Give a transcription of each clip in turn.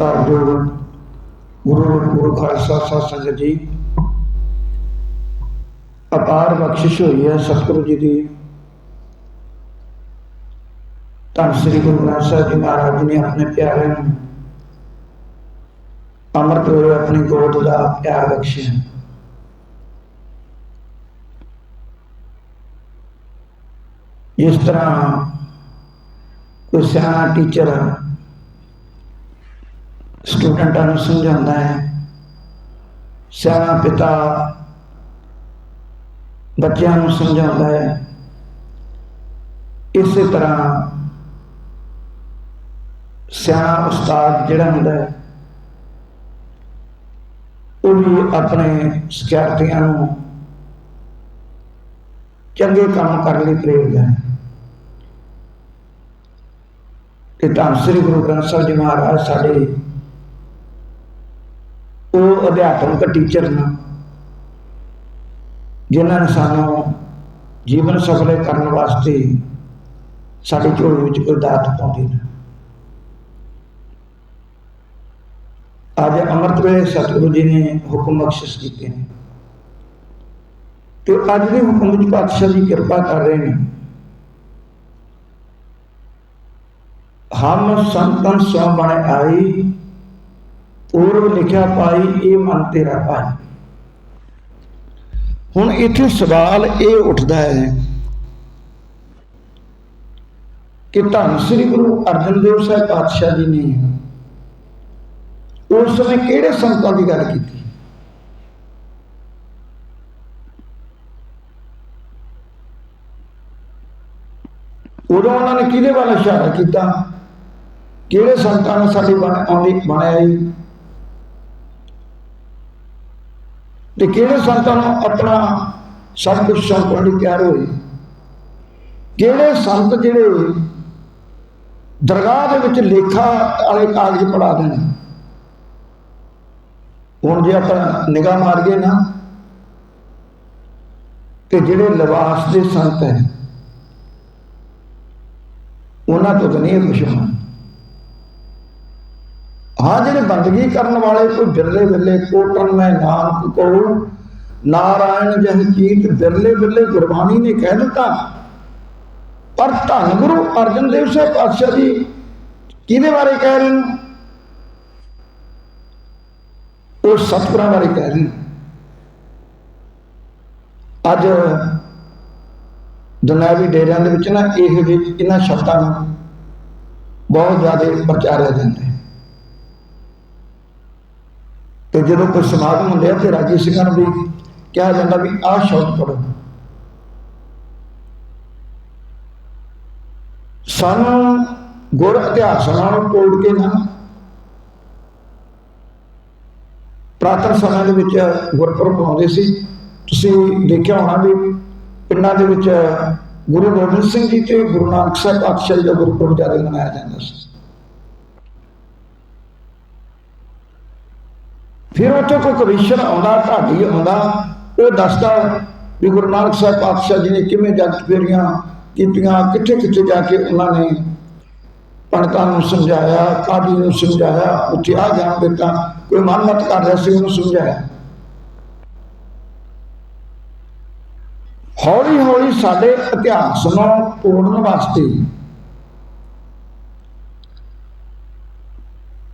ਜੋ ਗੁਰੂ ਗੁਰੂ ਖਾਲਸਾ ਸਾਹਿਬ ਸੰਗਤ ਜੀ, ਅਪਾਰ ਬਖਸ਼ਿਸ਼ ਹੋਈ ਹੈ ਸਤਿਗੁਰੂ ਜੀ ਦੀ। ਧੰਨ ਸ੍ਰੀ ਗੁਰੂ ਗ੍ਰੰਥ ਸਾਹਿਬ ਜੀ ਮਹਾਰਾਜ ਨੇ ਆਪਣੇ ਪਿਆਰਿਆਂ ਨੂੰ ਅੰਮ੍ਰਿਤ ਵੇਲੇ ਆਪਣੀ ਗੋਦ ਦਾ ਪਿਆਰ ਬਖਸ਼ਿਆ। ਇਸ ਤਰ੍ਹਾਂ ਕੋਈ ਸਿਆਣਾ ਟੀਚਰ ਸਟੂਡੈਂਟਾਂ ਨੂੰ ਸਮਝਾਉਂਦਾ ਹੈ। ਸਿਆਣਾ ਪਿਤਾ ਬੱਚਿਆਂ ਨੂੰ ਸਮਝਾਉਂਦਾ ਹੈ। ਇਸੇ ਤਰ੍ਹਾਂ ਸਿਆਣਾ ਉਸਤਾਦ ਜਿਹੜਾ ਹੁੰਦਾ ਹੈ, ਉਹ ਵੀ ਆਪਣੇ ਸਿਖਿਆਰਥੀਆਂ ਨੂੰ ਚੰਗੇ ਕੰਮ ਕਰਨ ਲਈ ਪ੍ਰੇਰਦਾ ਹੈ। ਤੇ ਧੰਨ ਸ੍ਰੀ ਗੁਰੂ ਗ੍ਰੰਥ ਸਾਹਿਬ ਜੀ ਮਹਾਰਾਜ ਸਾਡੇ ਅਧਿਆਤਮਿਕ ਟੀਚਰ ਨੇ, ਜਿਨ੍ਹਾਂ ਨੇ ਸਾਨੂੰ ਜੀਵਨ ਸਫਲ ਕਰਨ ਵਾਸਤੇ ਸਾਡੀ ਝੋਲੀ ਵਿੱਚ ਕੋਈ ਦਾਤ ਪਾਉਂਦੇ ਨੇ। ਅੱਜ ਅੰਮ੍ਰਿਤ ਵੇਲੇ ਸਤਿਗੁਰੂ ਜੀ ਨੇ ਹੁਕਮ ਬਖਸ਼ਿਸ਼ ਕੀਤੇ ਨੇ। ਤੇ ਅੱਜ ਦੇ ਹੁਕਮ ਵਿੱਚ ਪਾਤਸ਼ਾਹ ਦੀ ਕਿਰਪਾ ਕਰ ਰਹੇ ਨੇ। ਹਮ ਸੰਤਨ ਸੋ ਬਣ ਆਈ ਪੂਰਵ ਲਿਖਿਆ ਪਾਈ, ਇਹ ਮਨ ਤੇਰਾ ਭਾਈ। ਹੁਣ ਇੱਥੇ ਸਵਾਲ ਇਹ ਉੱਠਦਾ ਹੈ ਕਿ ਧੰਨ ਸ੍ਰੀ ਗੁਰੂ ਅਰਜਨ ਦੇਵ ਸਾਹਿਬ ਪਾਤਸ਼ਾਹ ਜੀ ਨੇ ਉਸ ਸਮੇਂ ਕਿਹੜੇ ਸੰਤਾਂ ਦੀ ਗੱਲ ਕੀਤੀ? ਉਦੋਂ ਉਹਨਾਂ ਨੇ ਕਿਹਦੇ ਵੱਲ ਇਸ਼ਾਰਾ ਕੀਤਾ? ਕਿਹੜੇ ਸੰਤਾਂ ਨੇ ਸਾਡੇ ਬਣ ਆਉਂਦੀ ਬਣਾਈ ਤੇ ਕਿਹੜੇ ਸੰਤਾਂ ਨੂੰ ਆਪਣਾ ਸਭ ਕੁਝ ਸੌਂਪਣ ਲਈ ਤਿਆਰ ਹੋਏ ਕਿਹੜੇ ਸੰਤ ਜਿਹੜੇ ਦਰਗਾਹ ਦੇ ਵਿੱਚ ਲੇਖਾ ਵਾਲੇ ਕਾਗਜ਼ ਪੜਾ ਦੇਣ? ਹੁਣ ਜੇ ਆਪਾਂ ਨਿਗਾਹ ਮਾਰੀਏ ਨਾ, ਤੇ ਜਿਹੜੇ ਲਿਬਾਸ ਦੇ ਸੰਤ ਹੈ, ਉਹਨਾਂ ਤੋਂ ਤਾਂ ਨਹੀਂ ਕੁਝ ਹੋਣਾ। ਹਾਂ ਜਿਹੜੇ ਬੰਦਗੀ ਕਰਨ ਵਾਲੇ ਕੋਈ ਬਿਰਲੇ ਬਿਰਲੇ ਕੋਟਨ ਮੈਂ ਨਾਨਕ ਕੋ ਨਾਰਾਇਣ ਜਹ ਚੀਤ ਬਿਰਲੇ ਬਿਰਲੇ ਗੁਰਬਾਣੀ ਨੇ ਕਹਿ ਦਿੱਤਾ। ਪਰ ਧੰਨ ਗੁਰੂ ਅਰਜਨ ਦੇਵ ਸਾਹਿਬ ਪਾਤਸ਼ਾਹ ਜੀ ਕਿਹਦੇ ਬਾਰੇ ਕਹਿ ਰਹੇ ਨੇ? ਉਹ ਸਤਿਗੁਰਾਂ ਬਾਰੇ ਕਹਿ ਰਹੇ ਅੱਜ ਦੁਨਿਆਵੀ ਡੇਰਿਆਂ ਦੇ ਵਿੱਚ ਨਾ ਇਹ ਇਹਨਾਂ ਸ਼ਬਦਾਂ ਨੂੰ ਬਹੁਤ ਜ਼ਿਆਦਾ ਪ੍ਰਚਾਰਿਆ ਜਾਂਦਾ ਹੈ। ਤੇ ਜਦੋਂ ਕੋਈ ਸਮਾਗਮ ਹੁੰਦੇ ਆ ਤੇ ਰਾਜੀ ਸਿੰਘਾਂ ਨੂੰ ਵੀ ਕਿਹਾ ਜਾਂਦਾ ਵੀ ਆਹ ਸ਼ਬਦ ਪੜੋ ਸਾਨੂੰ ਗੁਰ ਇਤਿਹਾਸ ਨਾਲ ਤੋੜ ਕੇ ਨਾ ਪ੍ਰਾਤਨ ਸਮੇਂ ਦੇ ਵਿੱਚ ਗੁਰਪੁਰਬ ਆਉਂਦੇ ਸੀ। ਤੁਸੀਂ ਦੇਖਿਆ ਹੋਣਾ ਵੀ ਪਿੰਡਾਂ ਦੇ ਵਿੱਚ ਗੁਰੂ ਗੋਬਿੰਦ ਸਿੰਘ ਜੀ ਤੇ ਗੁਰੂ ਨਾਨਕ ਸਾਹਿਬ ਪਾਤਸ਼ਾਹ ਜੀ ਦਾ ਗੁਰਪੁਰਬ ਜ਼ਿਆਦਾ ਮਨਾਇਆ ਜਾਂਦਾ ਸੀ। ਫਿਰ ਉੱਥੇ ਕੋਈ ਕਵੀਸ਼ਰ ਆਉਂਦਾ, ਢਾਡੀ ਆਉਂਦਾ, ਉਹ ਦੱਸਦਾ ਵੀ ਗੁਰੂ ਨਾਨਕ ਸਾਹਿਬ ਪਾਤਸ਼ਾਹ ਜੀ ਨੇ ਕਿਵੇਂ ਜੱਟ ਫੇਰੀਆਂ ਕੀਤੀਆਂ, ਕਿੱਥੇ ਕਿੱਥੇ ਜਾ ਕੇ ਉਹਨਾਂ ਨੇ ਪੰਡਤਾਂ ਨੂੰ ਸਮਝਾਇਆ ਕਾਦੀ ਨੂੰ ਸਮਝਾਇਆ, ਉੱਥੇ ਆ ਜਾਣ ਦਿੱਤਾ, ਕੋਈ ਮਨ ਮਤ ਕਰ ਰਿਹਾ ਸੀ, ਉਹਨੂੰ ਸਮਝਾਇਆ। ਹੌਲੀ ਹੌਲੀ ਸਾਡੇ ਇਤਿਹਾਸ ਨੂੰ ਤੋੜਨ ਵਾਸਤੇ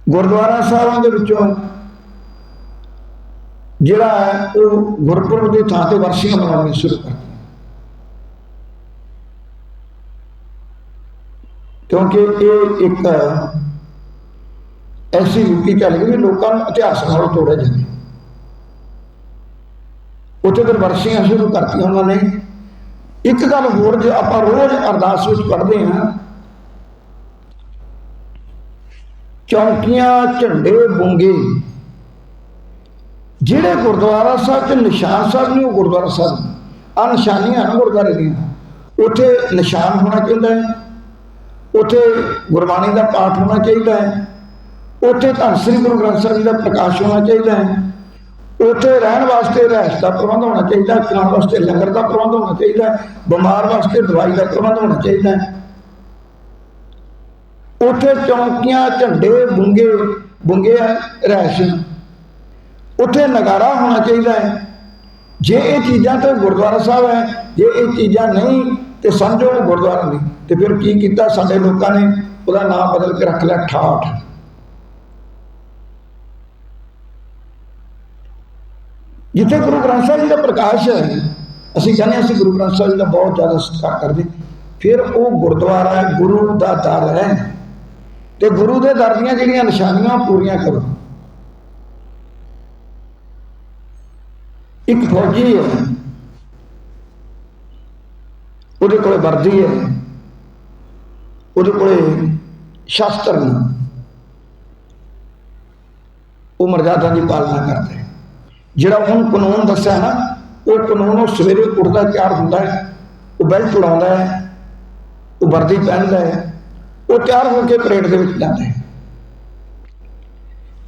ਗੁਰਦੁਆਰਾ ਸਾਹਿਬਾਂ ਦੇ ਵਿੱਚੋਂ ਜਿਹੜਾ ਹੈ ਉਹ ਗੁਰਪੁਰਬ ਦੀ ਥਾਂ ਤੇ ਵਰਸ਼ੀਆਂ ਮਨਾਉਣੀਆਂ ਸ਼ੁਰੂ ਕਰ ਦਿੱਤੀਆਂ ਕਿਉਂਕਿ ਇਹ ਇੱਕ ਐਸੀ ਨੀਤੀ ਚੱਲ ਗਈ ਵੀ ਲੋਕਾਂ ਨੂੰ ਇਤਿਹਾਸ ਨਾਲ ਤੋੜਿਆ ਜਾਂਦਾ ਉੱਥੇ ਫਿਰ ਵਰਸ਼ੀਆਂ ਸ਼ੁਰੂ ਕਰਤੀਆਂ ਉਹਨਾਂ ਨੇ ਇੱਕ ਗੱਲ ਹੋਰ ਜੇ ਆਪਾਂ ਰੋਜ਼ ਅਰਦਾਸ ਵਿੱਚ ਪੜ੍ਹਦੇ ਹਾਂ ਚੌਂਕੀਆਂ ਝੰਡੇ ਬੁੰਗੇ ਜਿਹੜੇ ਗੁਰਦੁਆਰਾ ਸਾਹਿਬ 'ਚ ਨਿਸ਼ਾਨ ਸਾਹਿਬ ਨੇ, ਉਹ ਗੁਰਦੁਆਰਾ ਸਾਹਿਬ ਆ ਨਿਸ਼ਾਨੀਆਂ ਹਨ ਗੁਰਦੁਆਰੇ ਦੀਆਂ। ਉੱਥੇ ਨਿਸ਼ਾਨ ਹੋਣਾ ਚਾਹੀਦਾ ਹੈ। ਉੱਥੇ ਗੁਰਬਾਣੀ ਦਾ ਪਾਠ ਹੋਣਾ ਚਾਹੀਦਾ ਹੈ। ਉੱਥੇ ਧੰਨ ਸ੍ਰੀ ਗੁਰੂ ਗ੍ਰੰਥ ਸਾਹਿਬ ਜੀ ਦਾ ਪ੍ਰਕਾਸ਼ ਹੋਣਾ ਚਾਹੀਦਾ ਹੈ। ਉੱਥੇ ਰਹਿਣ ਵਾਸਤੇ ਰਹਿਸ਼ ਦਾ ਪ੍ਰਬੰਧ ਹੋਣਾ ਚਾਹੀਦਾ ਖਾਣ ਵਾਸਤੇ ਲੰਗਰ ਦਾ ਪ੍ਰਬੰਧ ਹੋਣਾ ਚਾਹੀਦਾ ਬਿਮਾਰ ਵਾਸਤੇ ਦਵਾਈ ਦਾ ਪ੍ਰਬੰਧ ਹੋਣਾ ਚਾਹੀਦਾ ਉੱਥੇ ਚੌਂਕੀਆਂ, ਝੰਡੇ, ਬੁੰਗੇ ਬੁੰਗੇ ਰਹਿਸ਼ ਉੱਥੇ ਨਗਾਰਾ ਹੋਣਾ ਚਾਹੀਦਾ ਹੈ। ਜੇ ਇਹ ਚੀਜ਼ਾਂ ਤੇ ਗੁਰਦੁਆਰਾ ਸਾਹਿਬ ਹੈ, ਜੇ ਇਹ ਚੀਜ਼ਾਂ ਨਹੀਂ, ਤੇ ਸਮਝੋ ਉਹ ਗੁਰਦੁਆਰਾ ਨਹੀਂ ਤੇ ਫਿਰ ਕੀ ਕੀਤਾ ਸਾਡੇ ਲੋਕਾਂ ਨੇ? ਉਹਦਾ ਨਾਮ ਬਦਲ ਕੇ ਰੱਖ ਲਿਆ, ਠਾਠ। ਜਿੱਥੇ ਗੁਰੂ ਗ੍ਰੰਥ ਸਾਹਿਬ ਜੀ ਦਾ ਪ੍ਰਕਾਸ਼ ਹੈ, ਅਸੀਂ ਕਹਿੰਦੇ ਹਾਂ ਅਸੀਂ ਗੁਰੂ ਗ੍ਰੰਥ ਸਾਹਿਬ ਜੀ ਦਾ ਬਹੁਤ ਜ਼ਿਆਦਾ ਸਤਿਕਾਰ ਕਰਦੇ ਫਿਰ ਉਹ ਗੁਰਦੁਆਰਾ ਹੈ, ਗੁਰੂ ਦਾ ਦਰ ਹੈ। ਤੇ ਗੁਰੂ ਦੇ ਦਰ ਦੀਆਂ ਜਿਹੜੀਆਂ ਨਿਸ਼ਾਨੀਆਂ ਪੂਰੀਆਂ ਕਰੋ। ਇੱਕ ਫੌਜੀ ਹੈ। ਉਹਦੇ ਕੋਲੇ ਵਰਦੀ ਹੈ। ਉਹਦੇ ਕੋਲੇ ਸ਼ਾਸਤਰ ਨੇ। ਉਹ ਮਰਜ਼ਾਦਾ ਦੀ ਪਾਲਣਾ ਕਰਦਾ। ਹੈ ਜਿਹੜਾ ਹੁਣ ਕਾਨੂੰਨ ਦੱਸਿਆ ਨਾ, ਉਹ ਕਾਨੂੰਨ ਉਹ ਸਵੇਰੇ ਉੱਠਦਾ, ਤਿਆਰ ਹੁੰਦਾ ਹੈ। ਉਹ ਬੈਲਟ ਉਡਾਉਂਦਾ ਹੈ। ਉਹ ਵਰਦੀ ਪਹਿਨਦਾ ਹੈ। ਉਹ ਤਿਆਰ ਹੋ ਕੇ ਪਰੇਡ ਦੇ ਵਿੱਚ ਜਾਂਦਾ ਹੈ।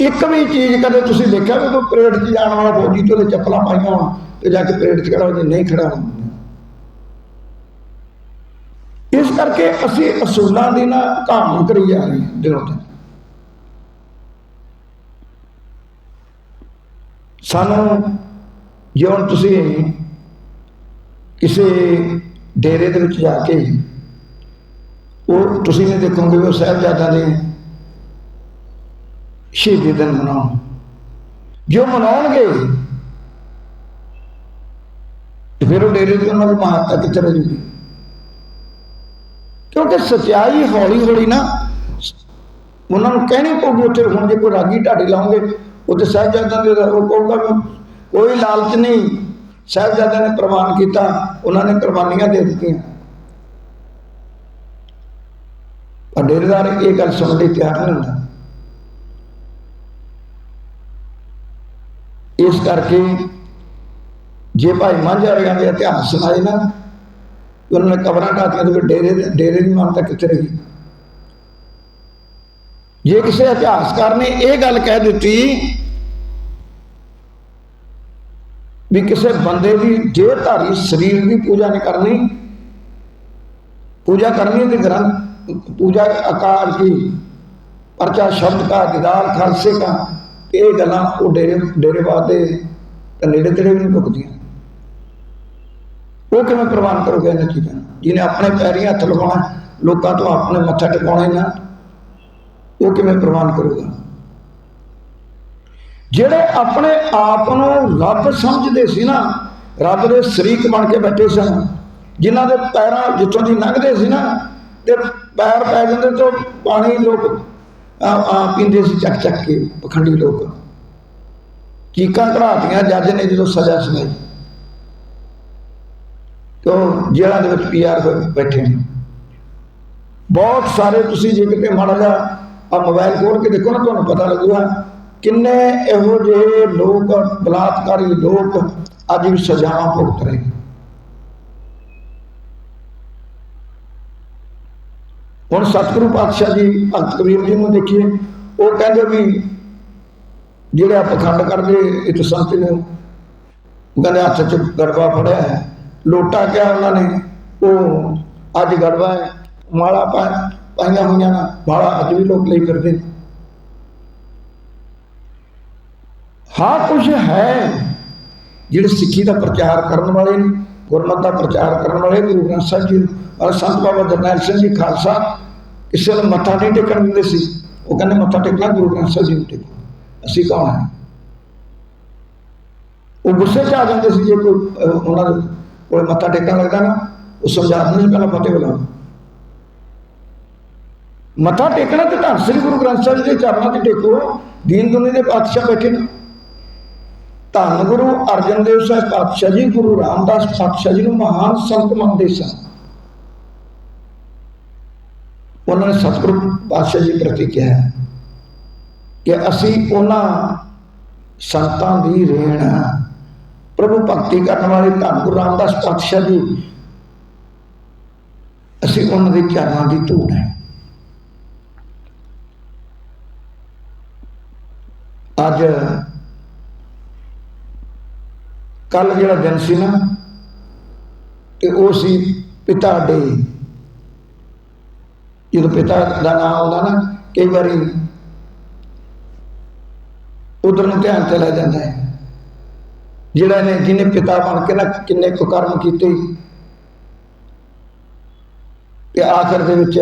ਇੱਕ ਵੀ ਚੀਜ਼ ਕਦੇ ਤੁਸੀਂ ਦੇਖਿਆ ਵੀ ਪਰੇਡ 'ਚ ਜਾਣ ਵਾਲਾ ਫੌਜੀ ਤੋਂ ਉਹਦੇ ਚੱਪਲਾਂ ਪਾਈਆਂ ਹੋਣ ਤੇ ਜਾ ਕੇ ਪਰੇਡ 'ਚ ਖੜਾ ਹੋ ਜੇ, ਨਹੀਂ ਖੜਾ ਹੁੰਦਾ। ਇਸ ਕਰਕੇ ਅਸੀਂ ਅਸੂਲਾਂ ਦੀ ਨਾ ਘਾਣ ਕਰੀ ਜਾ ਰਹੇ ਦਿਨੋਂ ਦਿਨ। ਸਾਨੂੰ ਜੇ ਹੁਣ ਤੁਸੀਂ ਕਿਸੇ ਡੇਰੇ ਦੇ ਵਿੱਚ ਜਾ ਕੇ ਉਹ ਤੁਸੀਂ ਨੇ ਦੇਖੋਗੇ ਵੀ ਉਹ ਸਾਹਿਬਜ਼ਾਦਿਆਂ ਦੇ ਸ਼ਹੀਦੀ ਦਿਨ ਮਨਾਉਣ। ਜੋ ਮਨਾਉਣਗੇ ਤੇ ਫਿਰ ਉਹ ਡੇਰੇ ਦੀ ਉਹਨਾਂ ਦੀ ਮਹੱਤਤਾ ਕਿੱਥੇ ਰਹਿ ਜੂਗੀ ਕਿਉਂਕਿ ਸਚਾਈ ਹੌਲੀ ਹੌਲੀ ਨਾ ਉਹਨਾਂ ਨੂੰ ਕਹਿਣੀ ਪਊਗੀ, ਉੱਥੇ ਹੁਣ ਜੇ ਕੋਈ ਰਾਗੀ ਢਾਡੀ ਲਾਉਂਗੇ, ਉੱਥੇ ਸਾਹਿਬਜ਼ਾਦਿਆਂ ਦੇ ਉਹ ਕਹੂਗਾ ਕੋਈ ਲਾਲਚ ਨਹੀਂ। ਸਾਹਿਬਜ਼ਾਦਿਆਂ ਨੇ ਪ੍ਰਮਾਣ ਕੀਤਾ, ਉਹਨਾਂ ਨੇ ਕੁਰਬਾਨੀਆਂ ਦੇ ਦਿੱਤੀਆਂ। ਪਰ ਡੇਰੇਦਾਰ ਇਹ ਗੱਲ ਸੁਣਨ ਲਈ ਤਿਆਰ ਨਹੀਂ ਹੁੰਦਾ। ਇਸ ਕਰਕੇ ਜੇ ਭਾਈ ਮਾਂਝਾ ਵਰਗਿਆਂ ਦੇ ਇਤਿਹਾਸ ਸੁਣਾਏ ਨਾ ਉਹਨਾਂ ਨੇ ਕਬਰਾਂ ਢਾਤੀਆਂ ਤੇ ਡੇਰੇ ਡੇਰੇ ਦੀ ਮਾਨਤਾ ਕਿੱਥੇ ਰਹੀ? ਜੇ ਕਿਸੇ ਇਤਿਹਾਸਕਾਰ ਨੇ ਇਹ ਗੱਲ ਕਹਿ ਦਿੱਤੀ ਵੀ ਕਿਸੇ ਬੰਦੇ ਦੀ ਜੇ ਧਾਰੀ ਸਰੀਰ ਦੀ ਪੂਜਾ ਨਹੀਂ ਕਰਨੀ, ਪੂਜਾ ਕਰਨੀ ਤੇ ਗ੍ਰੰਥ ਪੂਜਾ ਆਕਾਰ ਕੀ? ਪਰਚਾ ਸ਼ਬਦ का ਦੀਦਾਰ ਖਾਲਸੇ का ਤੇ ਇਹ ਗੱਲਾਂ ਉਹ ਡੇਰੇ ਡੇਰੇਵਾਦ ਦੇ ਨੇੜੇ ਤੇੜੇ ਵੀ ਨਹੀਂ ਟੁਕਦੀਆਂ ਉਹ ਕਿਵੇਂ ਪ੍ਰਵਾਨ ਕਰੋਗੇ ਇਹਨਾਂ ਚੀਜ਼ਾਂ ਜਿਹਨੇ ਆਪਣੇ ਪੈਰੀਂ ਹੱਥ ਲਗਾਉਣਾ, ਲੋਕਾਂ ਤੋਂ ਆਪਣੇ ਮੱਥਾ ਟਿਕਾਉਣਾ ਨਾ, ਉਹ ਕਿਵੇਂ ਪ੍ਰਵਾਨ ਕਰੂਗਾ? ਜਿਹੜੇ ਆਪਣੇ ਆਪ ਨੂੰ ਰੱਬ ਸਮਝਦੇ ਸੀ ਨਾ, ਰੱਬ ਦੇ ਸ਼ਰੀਕ ਬਣ ਕੇ ਬੈਠੇ ਸਨ, ਜਿਨ੍ਹਾਂ ਦੇ ਪੈਰਾਂ ਜਿੱਥੋਂ ਦੀ ਲੰਘਦੇ ਸੀ ਨਾ, ਤੇ ਪੈਰ ਪੈ ਜਾਂਦੇ ਤੋਂ ਪਾਣੀ ਲੋਕ ਪੀਂਦੇ ਸੀ ਚੱਕ ਚੱਕ ਕੇ ਪਖੰਡੀ ਲੋਕ ਚੀਕਾਂ ਘੜਾਤੀਆਂ ਜੱਜ ਨੇ ਜਦੋਂ ਸਜ਼ਾ ਸੁਣਾਈ ਤੋ ਜੇਲ੍ਹਾਂ ਦੇ ਵਿੱਚ ਪੀਆਰ ਹੋਏ ਬੈਠੇ ਨੇ ਬਹੁਤ ਸਾਰੇ ਤੁਸੀਂ ਜੇ ਕਿਤੇ ਮਾੜਾ ਜਿਹਾ ਆ ਮੋਬਾਈਲ ਖੋਲ ਕੇ ਦੇਖੋ ਨਾ ਤੁਹਾਨੂੰ ਪਤਾ ਲੱਗੂਗਾ ਕਿੰਨੇ ਇਹੋ ਜਿਹੇ ਲੋਕ ਬਲਾਤਕਾਰੀ ਲੋਕ ਅੱਜ ਵੀ ਸਜ਼ਾਵਾਂ ਭੁਗਤ ਰਹੇ ਨੇ। ਹੁਣ ਸਤਿਗੁਰੂ ਪਾਤਸ਼ਾਹ ਜੀ ਭਗਤ ਕਬੀਰ ਜੀ ਨੂੰ ਦੇਖੀਏ, ਉਹ ਕਹਿੰਦੇ ਵੀ ਜਿਹੜਾ ਪਖੰਡ ਕਰਦੇ ਇੱਕ ਸੰਤ ਨੇ ਉਹ ਕਹਿੰਦੇ ਹੱਥ 'ਚ ਗੜਵਾ ਫੜਿਆ ਹੈ, ਲੋਟਾ ਕਿਹਾ ਉਹਨਾਂ ਨੇ, ਉਹ ਅੱਜ ਗੜਵਾ ਹੈ, ਮਾਲਾ ਪਾ, ਪਾਈਆਂ ਹੋਈਆਂ ਨਾ, ਮਾਲਾ ਅੱਜ ਵੀ ਲੋਕ ਲਈ ਫਿਰਦੇ ਨੇ। ਹਾਂ, ਕੁਝ ਹੈ ਜਿਹੜੇ ਸਿੱਖੀ ਦਾ ਪ੍ਰਚਾਰ ਕਰਨ ਵਾਲੇ ਨੇ ਗੁਰਮਤਿ ਦਾ ਪ੍ਰਚਾਰ ਕਰਨ ਵਾਲੇ ਗੁਰੂ ਗ੍ਰੰਥ ਸਾਹਿਬ ਜੀ ਔਰ ਸੰਤ ਬਾਬਾ ਜਰਨੈਲ ਸਿੰਘ ਜੀ ਖਾਲਸਾ ਕਿਸੇ ਨੂੰ ਮੱਥਾ ਨਹੀਂ ਟੇਕਣ ਦਿੰਦੇ ਸੀ। ਉਹ ਕਹਿੰਦੇ ਮੱਥਾ ਟੇਕਣਾ, ਗੁਰੂ ਗ੍ਰੰਥ ਸਾਹਿਬ ਜੀ ਨੂੰ ਟੇਕੋ। ਅਸੀਂ ਕੌਣ ਹੈ? ਉਹ ਗੁੱਸੇ 'ਚ ਆ ਜਾਂਦੇ ਸੀ ਜੇ ਕੋਈ ਉਹਨਾਂ ਦੇ ਕੋਲ ਮੱਥਾ ਟੇਕਣ ਲੱਗਦਾ ਨਾ, ਉਹ ਸਮਝਾ ਦਿੰਦੇ ਸੀ ਪਹਿਲਾਂ ਫਤਿਹ ਬੁਲਾਓ। ਮੱਥਾ ਟੇਕਣਾ ਤੇ ਧੰਨ ਸ੍ਰੀ ਗੁਰੂ ਗ੍ਰੰਥ ਸਾਹਿਬ ਜੀ ਦੇ ਚਰਨਾਂ 'ਚ ਟੇਕੋ। ਦੀਨ ਦੁਨੀ ਦੇ ਪਾਤਸ਼ਾਹ ਬੈਠੇ ਨੇ। ਧੰਨ ਗੁਰੂ ਅਰਜਨ ਦੇਵ ਸਾਹਿਬ ਪਾਤਸ਼ਾਹ ਜੀ, ਗੁਰੂ ਰਾਮਦਾਸ ਪਾਤਸ਼ਾਹ ਜੀ ਨੂੰ ਮਹਾਨ ਸੰਤ ਮੰਨਦੇ ਸਨ। ਉਹਨਾਂ ਨੇ ਸਤਿਗੁਰੂ ਪਾਤਸ਼ਾਹ ਜੀ ਪ੍ਰਤੀ ਕਿਹਾ ਕਿ ਅਸੀਂ ਉਹਨਾਂ ਸੰਤਾਂ ਦੀ ਰੇਣ ਪ੍ਰਭੂ ਭਗਤੀ ਕਰਨ ਵਾਲੇ ਧੰਨ ਗੁਰੂ ਰਾਮਦਾਸ ਪਾਤਸ਼ਾਹ ਜੀ, ਅਸੀਂ ਉਹਨਾਂ ਦੇ ਚਰਨਾਂ ਦੀ ਧੂੜ ਹੈ ਅੱਜ ਕੱਲ ਜਿਹੜਾ ਦਿਨ ਸੀ ਨਾ, ਤੇ ਉਹ ਸੀ ਪਿਤਾ ਡੇ। ਜਦੋਂ ਪਿਤਾ ਦਾ ਨਾਮ ਆਉਂਦਾ ਨਾ, ਕਈ ਵਾਰੀ ਉਧਰ ਨੂੰ ਧਿਆਨ ਚਲਾ ਜਾਂਦਾ ਹੈ। ਜਿਹੜਾ ਨੇ ਜਿਹਨੇ ਪਿਤਾ ਬਣ ਕੇ ਨਾ ਕਿੰਨੇ ਕੁ ਕਰਮ ਕੀਤੇ। ਤੇ ਆਖਰ ਦੇ ਵਿੱਚ